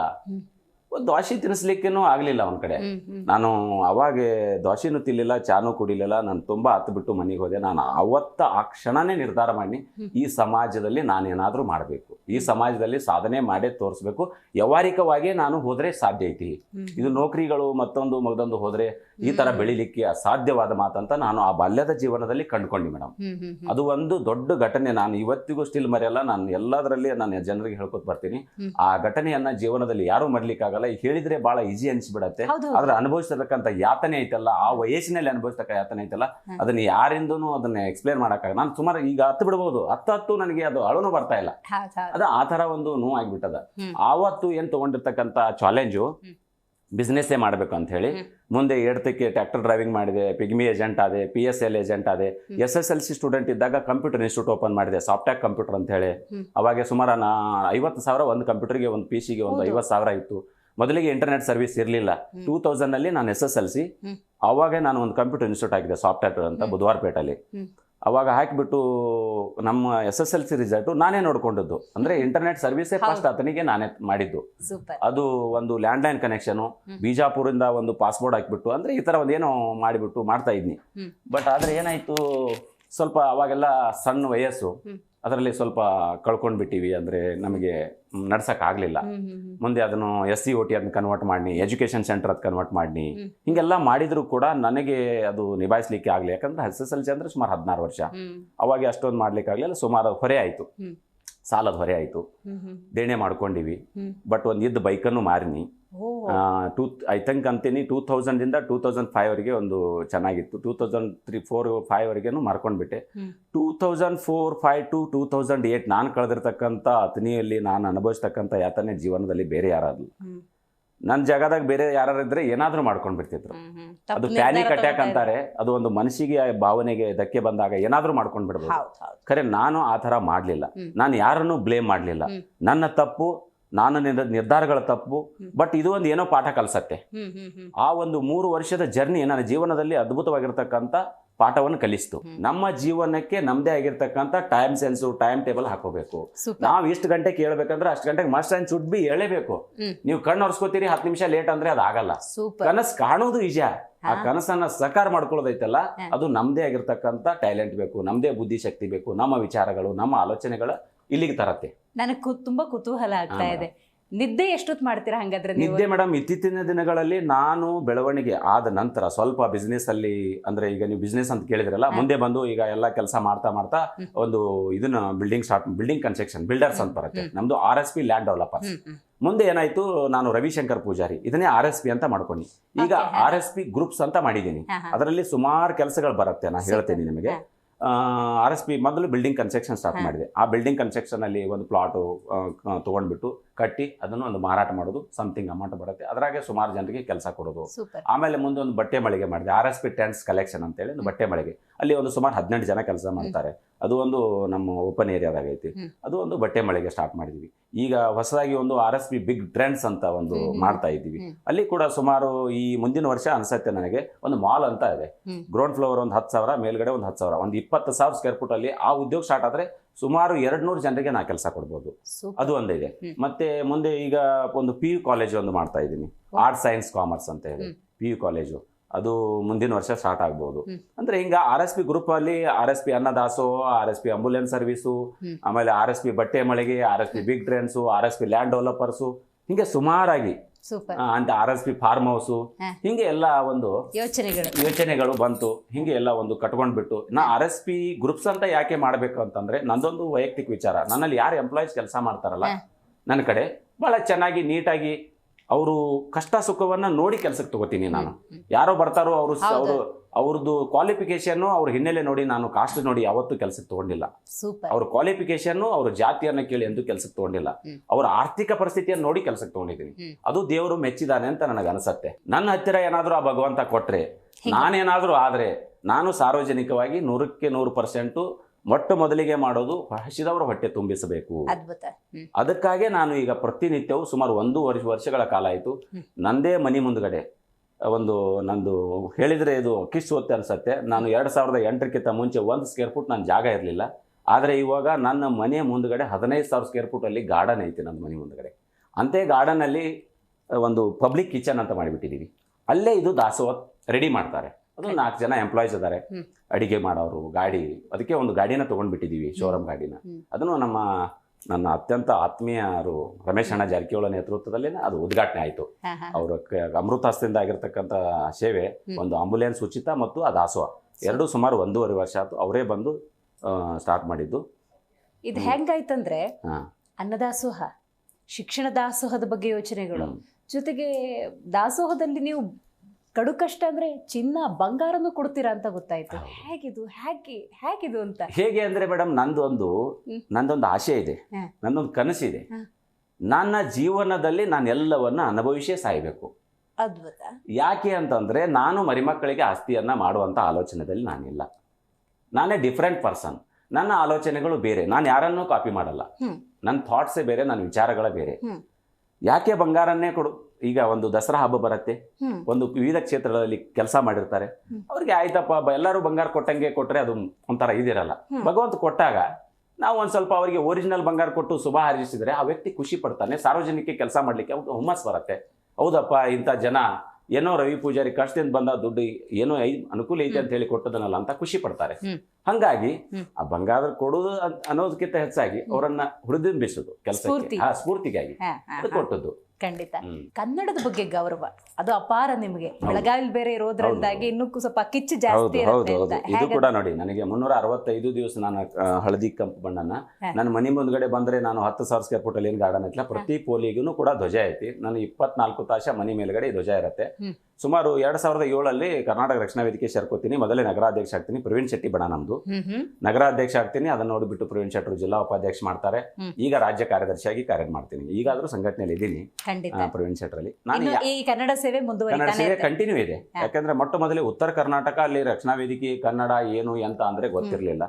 ದೋಸೆ ತಿನ್ನಿಸ್ಲಿಕ್ಕೇನು ಆಗಲಿಲ್ಲ ಅವನ ಕಡೆ. ನಾನು ಅವಾಗ ದೋಸೆನೂ ತಿನ್ನಲಿಲ್ಲ ಚಾನೂ ಕುಡಿಲಿಲ್ಲ ನಾನು ತುಂಬ ಹತ್ತು ಬಿಟ್ಟು ಮನೆಗೆ ಹೋದೆ. ನಾನು ಅವತ್ತ ಆ ಕ್ಷಣನೇ ನಿರ್ಧಾರ ಮಾಡಿ ಈ ಸಮಾಜದಲ್ಲಿ ನಾನು ಏನಾದರೂ ಮಾಡಬೇಕು. ಈ ಸಮಾಜದಲ್ಲಿ ಸಾಧನೆ ಮಾಡೇ ತೋರಿಸ್ಬೇಕು. ವ್ಯವಹಾರಿಕವಾಗಿ ನಾನು ಹೋದರೆ ಸಾಧ್ಯ ಐತಿ. ಇದು ನೌಕರಿಗಳು ಮತ್ತೊಂದು ಮಗದೊಂದು ಹೋದರೆ ಈ ಥರ ಹ್ಮ್. ಬೆಳಿಲಿಕ್ಕೆ ಅಸಾಧ್ಯವಾದ ಮಾತಂತ ನಾನು ಆ ಬಾಲ್ಯದ ಜೀವನದಲ್ಲಿ ಕಂಡುಕೊಂಡೆ ಮೇಡಮ್. ಅದು ಒಂದು ದೊಡ್ಡ ಘಟನೆ. ನಾನು ಇವತ್ತಿಗೂ ಸ್ಟಿಲ್ ಮರೆಯಲ್ಲ. ನಾನು ಎಲ್ಲದರಲ್ಲಿ ನಾನು ಜನರಿಗೆ ಹೇಳ್ಕೊತ ಬರ್ತೀನಿ. ಆ ಘಟನೆಯನ್ನ ಜೀವನದಲ್ಲಿ ಯಾರೂ ಮರ್ಲಿಕ್ಕಾಗಲ್ಲ. ಈಗ ಹೇಳಿದ್ರೆ ಬಹಳ ಈಜಿ ಅನ್ಸ್ಬಿಡತ್ತೆ. ಆದ್ರೆ ಅನುಭವಿಸತಕ್ಕಂಥ ಯಾತನೆ ಐತಲ್ಲ ಆ ವಯಸ್ಸಿನಲ್ಲಿ ಅನುಭವಿಸ್ತಕ್ಕ ಯಾತನೆ ಐತಲ್ಲ ಅದನ್ನ ಯಾರಿಂದನೂ ಅದನ್ನ ಎಕ್ಸ್ಪ್ಲೇನ್ ಮಾಡಕ್ಕಾಗ ನಾನು ಸುಮಾರು ಈಗ ಹತ್ತು ಬಿಡಬಹುದು ಹತ್ತು ಹತ್ತು ನನಗೆ ಅದು ಅಳುನು ಬರ್ತಾ ಇಲ್ಲ. ಅದು ಆ ತರ ಒಂದು ನೋವು ಆಗ್ಬಿಟ್ಟದ. ಆವತ್ತು ಏನ್ ತಗೊಂಡಿರ್ತಕ್ಕಂಥ ಚಾಲೆಂಜು ಬಿಸ್ನೆಸ್ ಬಿಸ್ನೆಸ್ಸೇ ಮಾಡಬೇಕು ಅಂತ ಹೇಳಿ. ಮುಂದೆ ಎಡ್ತಕ್ಕೆ ಟ್ರ್ಯಾಕ್ಟರ್ ಡ್ರೈವಿಂಗ್ ಮಾಡಿದೆ ಪಿಗ್ಮಿ ಏಜೆಂಟ್ ಆದೆ ಪಿ ಎಸ್ ಎಲ್ ಏಜೆಂಟ್ ಆದೆ. S S L C student ಇದ್ದಾಗ ಕಂಪ್ಯೂಟರ್ ಇನ್ಸ್ಟಿಟ್ಯೂಟ್ ಓಪನ್ ಮಾಡಿದೆ ಸಾಫ್ಟ್ಯಾಕ್ ಕಂಪ್ಯೂಟರ್ ಅಂತ ಹೇಳಿ. ಅವಾಗ ಸುಮಾರು ನಾ ಐವತ್ತು ಸಾವಿರ ಒಂದು ಕಂಪ್ಯೂಟರ್ಗೆ ಒಂದು ಪಿ ಸಿಗೆ ಒಂದು. ಐವತ್ತು ಸಾವಿರ ಇತ್ತು. ಮೊದಲಿಗೆ ಇಂಟರ್ನೆಟ್ ಸರ್ವಿಸ್ ಇರಲಿಲ್ಲ. ಟೂ ತೌಸಂಡ್ ಅಲ್ಲಿ ನಾನು ಎಸ್ ಎಸ್ ಎಲ್ ಸಿ ಅವಾಗ ನಾನು ಒಂದು ಕಂಪ್ಯೂಟರ್ ಇನ್ಸ್ಟಿಟ್ಯೂಟ್ ಹಾಕಿದೆ ಸಾಫ್ಟ್ವೇರ್ ಅಂತ. ಬುಧವಾರಪೇಟಲ್ಲಿ. ಅವಾಗ ಹಾಕಿಬಿಟ್ಟು ನಮ್ಮ S S L C result ನಾನೇ ನೋಡ್ಕೊಂಡಿದ್ದು. ಅಂದ್ರೆ ಇಂಟರ್ನೆಟ್ ಸರ್ವಿಸೇ ಫಸ್ಟ್. ಆತನಿಗೆ ನಾನೇ ಮಾಡಿದ್ದು. ಅದು ಒಂದು ಲ್ಯಾಂಡ್ಲೈನ್ ಕನೆಕ್ಷನು ಹ್ಮ್. ಬಿಜಾಪುರಿಂದ ಒಂದು ಪಾಸ್ಪೋರ್ಟ್ ಹಾಕಿಬಿಟ್ಟು ಅಂದ್ರೆ ಈ ತರ ಒಂದೇನೋ ಮಾಡಿಬಿಟ್ಟು ಮಾಡ್ತಾ ಇದ್ನಿ. ಬಟ್ ಆದ್ರೆ ಏನಾಯ್ತು ಸ್ವಲ್ಪ ಅವಾಗೆಲ್ಲ ಸಣ್ಣ ವಯಸ್ಸು. ಅದರಲ್ಲಿ ಸ್ವಲ್ಪ ಕಳ್ಕೊಂಡ್ಬಿಟ್ಟಿವಿ ಅಂದರೆ ನಮಗೆ ನಡ್ಸೋಕ್ಕಾಗಲಿಲ್ಲ. ಮುಂದೆ ಅದನ್ನು ಎಸ್ ಸಿ ಒ ಟಿ ಅದನ್ನ ಕನ್ವರ್ಟ್ ಮಾಡಿ ಎಜುಕೇಷನ್ ಸೆಂಟರ್ ಅದು ಕನ್ವರ್ಟ್ ಮಾಡಿ. ಹಿಂಗೆಲ್ಲ ಮಾಡಿದ್ರು ಕೂಡ ನನಗೆ ಅದು ನಿಭಾಯಿಸ್ಲಿಕ್ಕೆ ಆಗಲಿ ಯಾಕಂದ್ರೆ ಎಸ್ ಎಸ್ ಎಲ್ ಸಿ ಅಂದರೆ ಸುಮಾರು ಹದಿನಾರು ವರ್ಷ. ಅವಾಗ ಅಷ್ಟೊಂದು ಮಾಡ್ಲಿಕ್ಕೆ ಆಗಲಿಲ್ಲ ಸುಮಾರು ಹೊರೆ ಆಯಿತು. ಸಾಲದ ಹೊರೆ ಆಯಿತು. ದೇಣೆ ಮಾಡ್ಕೊಂಡಿವಿ. ಬಟ್ ಒಂದು ಇದ್ದ ಬೈಕನ್ನು ಮಾರಿನಿ. ಟೂ ಐ ಥಿಂಕ್ ಅಂತೀನಿ ಟೂ ತೌಸಂಡಿಂದ ಟೂ ತೌಸಂಡ್ ಫೈವ್ವರೆಗೆ ಒಂದು ಚೆನ್ನಾಗಿತ್ತು. ಟೂ ತೌಸಂಡ್ ತ್ರೀ ಫೋರ್ ಫೈವ್ವರೆಗೇನು ಮಾರ್ಕೊಂಡ್ಬಿಟ್ಟೆ. Two thousand four five to two thousand eight ನಾನು ಕಳೆದಿರ್ತಕ್ಕಂಥ ಅತನಿಯಲ್ಲಿ ನಾನು ಅನುಭವಿಸ್ತಕ್ಕಂಥ ಯಾತನೆ ಜೀವನದಲ್ಲಿ ಬೇರೆ ಯಾರಾದ್ರು. ನನ್ನ ಜಾಗದಾಗ ಬೇರೆ ಯಾರು ಇದ್ರೆ ಏನಾದರೂ ಮಾಡ್ಕೊಂಡು ಬಿಡ್ತಿದ್ರು ಹ್ಮ್, ಹ್ಮ್. ಅದು ಪ್ಯಾನಿಕ್ ಅಟ್ಯಾಕ್ ಅಂತಾರೆ. ಅದು ಒಂದು ಮನಸ್ಸಿಗೆ ಭಾವನೆಗೆ ಧಕ್ಕೆ ಬಂದಾಗ ಏನಾದರೂ ಮಾಡ್ಕೊಂಡು ಇದ್ದಾರೆ. ಬಿಡ್ಬೋದು ಹೌದು ಹೌದು. ಖರೆ ನಾನು ಆ ಥರ ಮಾಡಲಿಲ್ಲ. ನಾನು ಯಾರನ್ನೂ ಬ್ಲೇಮ್ ಮಾಡಲಿಲ್ಲ. ನನ್ನ ತಪ್ಪು ನಾನು ನಿರ್- ನಿರ್ಧಾರಗಳ ತಪ್ಪು ಬಟ್ ಇದು ಒಂದು ಏನೋ ಪಾಠ ಕಲಿಸತ್ತೆ. ಆ ಒಂದು ಮೂರು ವರ್ಷದ ಜರ್ನಿ ನನ್ನ ಜೀವನದಲ್ಲಿ ಅದ್ಭುತವಾಗಿರ್ತಕ್ಕಂಥ ಪಾಠವನ್ನು ಕಲಿಸ್ತು. ನಮ್ಮ ಜೀವನಕ್ಕೆ ನಮ್ಮದೇ ಆಗಿರ್ತಕ್ಕಂಥ ಟೈಮ್ ಸೆನ್ಸು ಟೈಮ್ ಟೇಬಲ್ ಹಾಕೋಬೇಕು. ನಾವು ಇಷ್ಟು ಗಂಟೆ ಕೇಳಬೇಕಂದ್ರೆ ಅಷ್ಟು ಗಂಟೆಗೆ ಮಸ್ಟ್ ಅಂಡ್ ಶುಡ್ ಬಿ ಹೇಳಬೇಕು. ನೀವು ಕಣ್ಣು ಹೊರಸ್ಕೋತೀರಿ ಹತ್ತು ನಿಮಿಷ ಲೇಟ್ ಅಂದ್ರೆ ಅದು ಆಗಲ್ಲ. ಸೂಪರ್. ಕನಸು ಕಾಣೋದು ನಿಜ. ಆ ಕನಸನ್ನ ಸಕಾರ ಮಾಡ್ಕೊಳ್ಳೋದೈತಲ್ಲ ಅದು ನಮ್ದೇ ಆಗಿರ್ತಕ್ಕಂಥ ಟ್ಯಾಲೆಂಟ್ ಬೇಕು ನಮ್ದೇ ಬುದ್ಧಿಶಕ್ತಿ ಬೇಕು ನಮ್ಮ ವಿಚಾರಗಳು ನಮ್ಮ ಆಲೋಚನೆಗಳ ಇಲ್ಲಿಗೆ ತರತ್ತೆ. ನನಗೆ ತುಂಬಾ ಕುತೂಹಲ ಆಗ್ತಾ ಇದೆ ನಿದ್ದೆ ಎಷ್ಟೊತ್ತು ಮಾಡ್ತೀರಾ ಹಂಗಾದ್ರೆ ನೀವು ನಿದ್ದೆ ಮೇಡಮ್ ಇತ್ತೀಚಿನ ದಿನಗಳಲ್ಲಿ ನಾನು ಬೆಳವಣಿಗೆ ಆದ ನಂತರ ಸ್ವಲ್ಪ ಬಿಸ್ನೆಸ್ ಅಲ್ಲಿ ಅಂದ್ರೆ ಈಗ ನೀವು ಬಿಸ್ನೆಸ್ ಅಂತ ಕೇಳಿದ್ರಲ್ಲ ಮುಂದೆ ಬಂದು ಈಗ ಎಲ್ಲ ಕೆಲಸ ಮಾಡ್ತಾ ಮಾಡ್ತಾ ಒಂದು ಇದನ್ನ building start building construction builders ಅಂತ ಬರುತ್ತೆ. ನಮ್ದು R S P land developers ಮುಂದೆ ಏನಾಯ್ತು ನಾನು ರವಿಶಂಕರ್ ಪೂಜಾರಿ ಇದನ್ನೇ ಆರ್ ಎಸ್ ಪಿ ಅಂತ ಮಾಡ್ಕೊಂಡಿ ಈಗ. ಆರ್ ಎಸ್ ಪಿ ಗ್ರೂಪ್ಸ್ ಅಂತ ಮಾಡಿದ್ದೀನಿ. ಅದರಲ್ಲಿ ಸುಮಾರು ಕೆಲಸಗಳು ಬರುತ್ತೆ ನಾನು. ಹೇಳ್ತೀನಿ ನಿಮಗೆ. ಆರ್ ಎಸ್ ಪಿ ಮೊದಲು ಬಿಲ್ಡಿಂಗ್ ಕನ್ಸ್ಟ್ರಕ್ಷನ್ ಸ್ಟಾರ್ಟ್. ಮಾಡಿದೆ ಆ ಬಿಲ್ಡಿಂಗ್ ಕನ್ಸ್ಟ್ರಕ್ಷನ್ ಅಲ್ಲಿ ಒಂದು ಪ್ಲಾಟು ತೊಗೊಂಡ್ಬಿಟ್ಟು ಕಟ್ಟಿ ಅದನ್ನು ಒಂದು ಮಾರಾಟ ಮಾಡೋದು ಸಮಥಿಂಗ್ ಅಮೌಂಟ್ ಬರುತ್ತೆ. ಅದ್ರಾಗೆ ಸುಮಾರು ಜನರಿಗೆ ಕೆಲಸ ಕೊಡೋದು. ಆಮೇಲೆ ಮುಂದೆ ಒಂದು ಬಟ್ಟೆ ಮಳಿಗೆ ಮಾಡಿದೆ. R S P tens collection ಅಂತೇಳಿ ಒಂದು ಬಟ್ಟೆ ಮಳಿಗೆ. ಅಲ್ಲಿ ಒಂದು ಸುಮಾರು ಹದಿನೆಂಟು ಜನ ಕೆಲಸ ಮಾಡ್ತಾರೆ. ಅದು ಒಂದು ನಮ್ಮ ಓಪನ್ ಏರಿಯಾದಾಗ ಐತಿ ಅದು ಒಂದು ಬಟ್ಟೆ ಮಳಿಗೆ ಸ್ಟಾರ್ಟ್ ಮಾಡಿದ್ವಿ. ಈಗ ಹೊಸದಾಗಿ ಒಂದು R S P big trends ಅಂತ ಒಂದು. ಮಾಡ್ತಾ ಇದ್ದೀವಿ. ಅಲ್ಲಿ ಕೂಡ ಸುಮಾರು ಈ ಮುಂದಿನ ವರ್ಷ ಅನ್ಸತ್ತೆ ನನಗೆ. ಒಂದು ಮಾಲ್ ಅಂತ ಇದೆ. ಗ್ರೌಂಡ್ ಫ್ಲೋರ್ ಒಂದು ಹತ್ತು ಸಾವಿರ ಮೇಲ್ಗಡೆ ಒಂದು ಹತ್ತು ಸಾವಿರ. ಒಂದು ಇಪ್ಪತ್ತು ಸಾವಿರ ಸ್ಕ್ವೇರ್ ಫುಟ್ ಅಲ್ಲಿ ಆ ಉದ್ಯೋಗ ಸ್ಟಾರ್ಟ್ ಆದ್ರೆ ಸುಮಾರು ಎರಡು ನೂರು ಜನರಿಗೆ ನಾ ಕೆಲಸ ಕೊಡ್ಬೋದು. ಅದು ಒಂದಿದೆ. ಇದೆ ಮತ್ತೆ ಮುಂದೆ ಈಗ ಒಂದು ಪಿ ಯು ಕಾಲೇಜ್ ಒಂದು ಮಾಡ್ತಾ ಇದ್ದೀನಿ. ಆರ್ಟ್ ಸೈನ್ಸ್ ಕಾಮರ್ಸ್ ಅಂತ ಹೇಳಿ. P U college. ಅದು ಮುಂದಿನ ವರ್ಷ ಸ್ಟಾರ್ಟ್ ಆಗ್ಬೋದು. ಅಂದ್ರೆ ಹಿಂಗ ಆರ್ ಎಸ್ ಪಿ ಗ್ರೂಪ್ ಅಲ್ಲಿ R S P ಅನ್ನದಾಸೋ R S P ambulance service ಆಮೇಲೆ ಆರ್ ಎಸ್ ಪಿ ಬಟ್ಟೆ ಮಳಿಗೆ R S P big trends R S P land developers ಹಿಂಗೆ ಸುಮಾರಾಗಿ ಸೂಪರ್ ಆ, ಅಂತ R S P farm house ಹಾ. ಹಿಂಗೆ ಎಲ್ಲ ಒಂದು ಯೋಚನೆಗಳು. ಯೋಚನೆಗಳು ಬಂತು. ಹಿಂಗೆ ಎಲ್ಲ ಒಂದು ಕಟ್ಕೊಂಡ್ಬಿಟ್ಟು. ನಾ ಆರ್ ಎಸ್ ಪಿ ಗ್ರೂಪ್ಸ್ ಅಂತ ಯಾಕೆ ಮಾಡಬೇಕು ಅಂತಂದ್ರೆ ನಂದೊಂದು ವೈಯಕ್ತಿಕ ವಿಚಾರ. ನನ್ನಲ್ಲಿ ಯಾರು ಎಂಪ್ಲಾಯೀಸ್ ಕೆಲಸ ಮಾಡ್ತಾರಲ್ಲ ಹಾ. ನನ್ನ ಕಡೆ ಬಹಳ ಚೆನ್ನಾಗಿ ನೀಟಾಗಿ ಅವರು ಕಷ್ಟ ಸುಖವನ್ನ ನೋಡಿ ಕೆಲಸಕ್ಕೆ ತಗೋತೀನಿ ನಾನು. ಯಾರೋ ಬರ್ತಾರೋ ಅವರು. ಅವರು ಅವ್ರದ್ದು ಕ್ವಾಲಿಫಿಕೇಶನ್ ಅವ್ರ ಹಿನ್ನೆಲೆ ನೋಡಿ ನಾನು ಕಾಸ್ಟ್ ನೋಡಿ ಯಾವತ್ತೂ ಕೆಲಸಕ್ಕೆ ತಗೊಂಡಿಲ್ಲ ಅವ್ರ ಕ್ವಾಲಿಫಿಕೇಶನ್ ಅವ್ರ ಜಾತಿಯನ್ನ ಕೇಳಿ ಎಂದು ಕೆಲಸಕ್ಕೆ ತಗೊಂಡಿಲ್ಲ. ಅವ್ರ ಆರ್ಥಿಕ ಪರಿಸ್ಥಿತಿಯನ್ನು ನೋಡಿ ಕೆಲಸಕ್ಕೆ ತಗೊಂಡಿದ್ದೀನಿ ಅದು ದೇವರು ಮೆಚ್ಚಿದಾನೆ ಅಂತ ನನಗೆ ಅನಿಸುತ್ತೆ ನನ್ನ ಹತ್ತಿರ ಏನಾದರೂ ಆ ಭಗವಂತ ಕೊಟ್ರೆ ಹೇಗೆ? ನಾನೇನಾದರೂ ಆದರೆ ನಾನು ಸಾರ್ವಜನಿಕವಾಗಿ ನೂರಕ್ಕೆ ನೂರು ಪರ್ಸೆಂಟು ಮೊಟ್ಟ ಮೊದಲಿಗೆ ಮಾಡೋದು ಹಸಿದವರ ಹೊಟ್ಟೆ ತುಂಬಿಸಬೇಕು. ಅದ್ಭುತ. ಹ್ಮ್. ಅದಕ್ಕಾಗೆ ನಾನು ಈಗ ಪ್ರತಿನಿತ್ಯವೂ ಸುಮಾರು ಒಂದು ವರ್ಷ ವರ್ಷಗಳ ಕಾಲ ಆಯಿತು. ಹ್ಮ್. ನಂದೇ ಮನೆ ಮುಂದ್ಗಡೆ. ಒಂದು ನಂದು ಹೇಳಿದರೆ ಇದು ಕಿಸ್ ಒತ್ತೆ ಅನ್ಸತ್ತೆ. ನಾನು ಎರಡು ಸಾವಿರದ ಎಂಟಕ್ಕಿಂತ ಮುಂಚೆ ಒಂದು ಸ್ಕ್ವೇರ್ ಫುಟ್ ನನ್ನ ಜಾಗ ಇರಲಿಲ್ಲ. ಆದರೆ ಇವಾಗ ನನ್ನ ಮನೆ ಮುಂದ್ಗಡೆ ಹದಿನೈದು ಸಾವಿರ ಸ್ಕ್ವೇರ್ ಫುಟಲ್ಲಿ ಗಾರ್ಡನ್ ಐತಿ ನನ್ನ ಮನೆ ಮುಂದ್ಗಡೆ. ಅಂತೆ ಗಾರ್ಡನಲ್ಲಿ ಒಂದು ಪಬ್ಲಿಕ್ ಕಿಚನ್ ಅಂತ ಮಾಡಿಬಿಟ್ಟಿದ್ದೀವಿ ಅಲ್ಲೇ ಇದು ದಾಸೋಹ ರೆಡಿ ಮಾಡ್ತಾರೆ. ಅದು ನಾಲ್ಕು ಜನ ಎಂಪ್ಲಾಯೀಸ್ ಇದ್ದಾರೆ. ಅಡಿಗೆ ಮಾಡೋರು ಗಾಡಿ ಅದಕ್ಕೆ ಒಂದು ಗಾಡಿನ ತೊಗೊಂಡ್ಬಿಟ್ಟಿದ್ದೀವಿ ಶೋರೂಮ್ ಗಾಡಿನ. ಅದನ್ನು ನಮ್ಮ ನನ್ನ ಅತ್ಯಂತ ಆತ್ಮೀಯರು ರಮೇಶ್ ಅಣ್ಣ ಜಾರಕಿಹೊಳ ನೇತೃತ್ವದಲ್ಲಿ ಅದು ಉದ್ಘಾಟನೆ ಆಯಿತು. ಅವ್ರ ಅಮೃತ ಅಮೃತಾಸ್ತಿಂದ ಆಗಿರ್ತಕ್ಕಂಥ ಸೇವೆ ಒಂದು ಆಂಬುಲೆನ್ಸ್ ಉಚಿತ ಮತ್ತು ಆ ದಾಸೋಹ ಎರಡು ಸುಮಾರು ಒಂದೂವರೆ ವರ್ಷ ಆಯ್ತು ಅವರೇ ಬಂದು ಸ್ಟಾರ್ಟ್ ಮಾಡಿದ್ದು. ಇದು. ಹೆಂಗಾಯ್ತಂದ್ರೆ. ಅನ್ನದಾಸೋಹ ಶಿಕ್ಷಣ ದಾಸೋಹದ ಬಗ್ಗೆ ಯೋಚನೆಗಳು. ಜೊತೆಗೆ ದಾಸೋಹದಲ್ಲಿ ನೀವು ಕಡು ಕಷ್ಟ ಅಂದ್ರೆ ಚಿನ್ನ ಬಂಗಾರನು ಕೊಡ್ತೀರಾ ಅಂತ ಗೊತ್ತಾಯ್ತು. ಹೇಗಿದು? ಹೇಗೆ ಹೇಗಿದು ಅಂತ? ಹೇಗೆ ಅಂದ್ರೆ ಮೇಡಮ್ ನಂದೊಂದು. ನಂದೊಂದು ಆಸೆ ಇದೆ. ನಂದೊಂದು ಕನಸಿದೆ ನನ್ನ ಜೀವನದಲ್ಲಿ ನಾನು ಎಲ್ಲವನ್ನ ಅನುಭವಿಸೇ ಸಾಯಬೇಕು. ಅದ್ಭುತ. ಯಾಕೆ ಅಂತಂದ್ರೆ ನಾನು ಮರಿಮಕ್ಕಳಿಗೆ ಆಸ್ತಿಯನ್ನ ಮಾಡುವಂತ ಆಲೋಚನೆದಲ್ಲಿ ನಾನಿಲ್ಲ. ನಾನೇ ಡಿಫ್ರೆಂಟ್ ಪರ್ಸನ್ ನನ್ನ ಆಲೋಚನೆಗಳು ಬೇರೆ. ನಾನು ಯಾರನ್ನೂ ಕಾಪಿ ಮಾಡಲ್ಲ. ನನ್ನ ಥಾಟ್ಸೇ ಬೇರೆ ನನ್ನ ವಿಚಾರಗಳೇ ಬೇರೆ. ಯಾಕೆ ಬಂಗಾರನ್ನೇ ಕೊಡು? ಈಗ ಒಂದು ದಸರಾ ಹಬ್ಬ ಬರುತ್ತೆ. ಒಂದು ವಿವಿಧ ಕ್ಷೇತ್ರಗಳಲ್ಲಿ ಕೆಲಸ ಮಾಡಿರ್ತಾರೆ. ಅವ್ರಿಗೆ ಆಯ್ತಪ್ಪ ಎಲ್ಲರೂ ಬಂಗಾರ ಕೊಟ್ಟಂಗೆ ಕೊಟ್ರೆ ಅದು ಒಂಥರ ಇದಿರಲ್ಲ. ಭಗವಂತ ಕೊಟ್ಟಾಗ ನಾವು ಒಂದು ಸ್ವಲ್ಪ ಅವರಿಗೆ ಒರಿಜಿನಲ್ ಬಂಗಾರ ಕೊಟ್ಟು ಶುಭ ಹಾರೈಸಿದ್ರೆ ಆ ವ್ಯಕ್ತಿ ಖುಷಿ ಪಡ್ತಾನೆ ಸಾರ್ವಜನಿಕ ಕೆಲಸ ಮಾಡ್ಲಿಕ್ಕೆ ಅವ್ರಿಗೆ ಹುಮ್ಮಸ್ ಬರುತ್ತೆ. ಹೌದಪ್ಪ ಇಂಥ ಜನ ಏನೋ ರವಿ ಪೂಜಾರಿ ಕಷ್ಟದಿಂದ ಬಂದ ದುಡ್ಡು ಏನೋ ಅನುಕೂಲ ಐತೆ ಅಂತ ಹೇಳಿ ಕೊಟ್ಟದನಲ್ಲ ಅಂತ ಖುಷಿ ಪಡ್ತಾರೆ. ಹಂಗಾಗಿ ಆ ಬಂಗಾರ ಕೊಡುದು ಅನ್- ಅನ್ನೋದಕ್ಕಿಂತ ಹೆಚ್ಚಾಗಿ ಅವರನ್ನ ಹುರಿದಿಂಬಿಸೋದು ಕೆಲಸಕ್ಕೆ. ಸ್ಫೂರ್ತಿಗಾಗಿ ಕೊಟ್ಟದ್ದು. ಖಂಡಿತ. ಕನ್ನಡದ ಬಗ್ಗೆ ಗೌರವ. ಅದು ಅಪಾರ ನಿಮಗೆ. ಬೆಳಗಾವಿ ಬೇರೆ ಇರೋದ್ರಿಂದಾಗಿ ಇನ್ನೂ ಸ್ವಲ್ಪ ಕಿಚ್ಚು ಜಾಸ್ತಿ ಹೌದು ಹೌದು ಇರುತ್ತೆ ಇದು ಕೂಡ ನೋಡಿ ನನಗೆ ಮುನ್ನೂರ ಅರವತ್ತೈದು ದಿವಸ ನಾನು ಹಳದಿ ಕಂಪ್ ಬಣ್ಣನ. ನನ್ನ ಮನೆ ಮುಂದ್ಗಡೆ ಬಂದ್ರೆ ನಾನು ಹತ್ತು ಸಾವಿರ ಸ್ಕ್ವೇರ್ ಫುಟ್ ಅಲ್ಲಿ ಏನು ಗಾರ್ಡನ್ ಐತಿಲ್ಲ ಪ್ರತಿ ಪೋಲಿಗೂ ಕೂಡ ಧ್ವಜ ಐತಿ. ನಾನು ಇಪ್ಪತ್ನಾಲ್ಕು ತಾಸ ಮನೆ ಮೇಲ್ಗಡೆ ಧ್ವಜ ಇರುತ್ತೆ. ಸುಮಾರು ಎರಡ್ ಸಾವಿರದ ಏಳಲ್ಲಿ ಕರ್ನಾಟಕ ರಕ್ಷಣಾ ವೇದಿಕೆ ಸೇರ್ಕೋತೀನಿ. ಮೊದಲೇ ನಗರಾಧ್ಯಕ್ಷ ಆಗ್ತೀನಿ. ಪ್ರವೀಣ್ ಶೆಟ್ಟಿ ಬಣ ನಮ್ದು. ನಗರಾಧ್ಯಕ್ಷ ಆಗ್ತೀನಿ. ಅದನ್ನ ನೋಡಿಬಿಟ್ಟು ಪ್ರವೀಣ್ ಶೆಟ್ಟರು ಜಿಲ್ಲಾ ಉಪಾಧ್ಯಕ್ಷ ಮಾಡ್ತಾರೆ. ಈಗ ರಾಜ್ಯ ಕಾರ್ಯದರ್ಶಿಯಾಗಿ ಕಾರ್ಯ ಮಾಡ್ತೀನಿ. ಈಗಾದ್ರೂ ಸಂಘಟನೆಯಲ್ಲಿ ಇದ್ದೀನಿ. ಪ್ರವೀಣ್ ಶೆಟ್ರಲ್ಲಿ ನಾನು ಇನ್ನು ಈ ಕನ್ನಡ ಸೇವೆ ಕನ್ನಡ ಮುಂದುವರಿತಾನೆ ಸೇವೆ ಕಂಟಿನ್ಯೂ ಇದೆ. ಯಾಕಂದ್ರೆ ಮೊಟ್ಟ ಮೊದಲೇ ಉತ್ತರ ಕರ್ನಾಟಕ ಅಲ್ಲಿ ರಕ್ಷಣಾ ವೇದಿಕೆ ಕನ್ನಡ ಏನು ಎಂತ ಅಂದ್ರೆ ಗೊತ್ತಿರಲಿಲ್ಲ.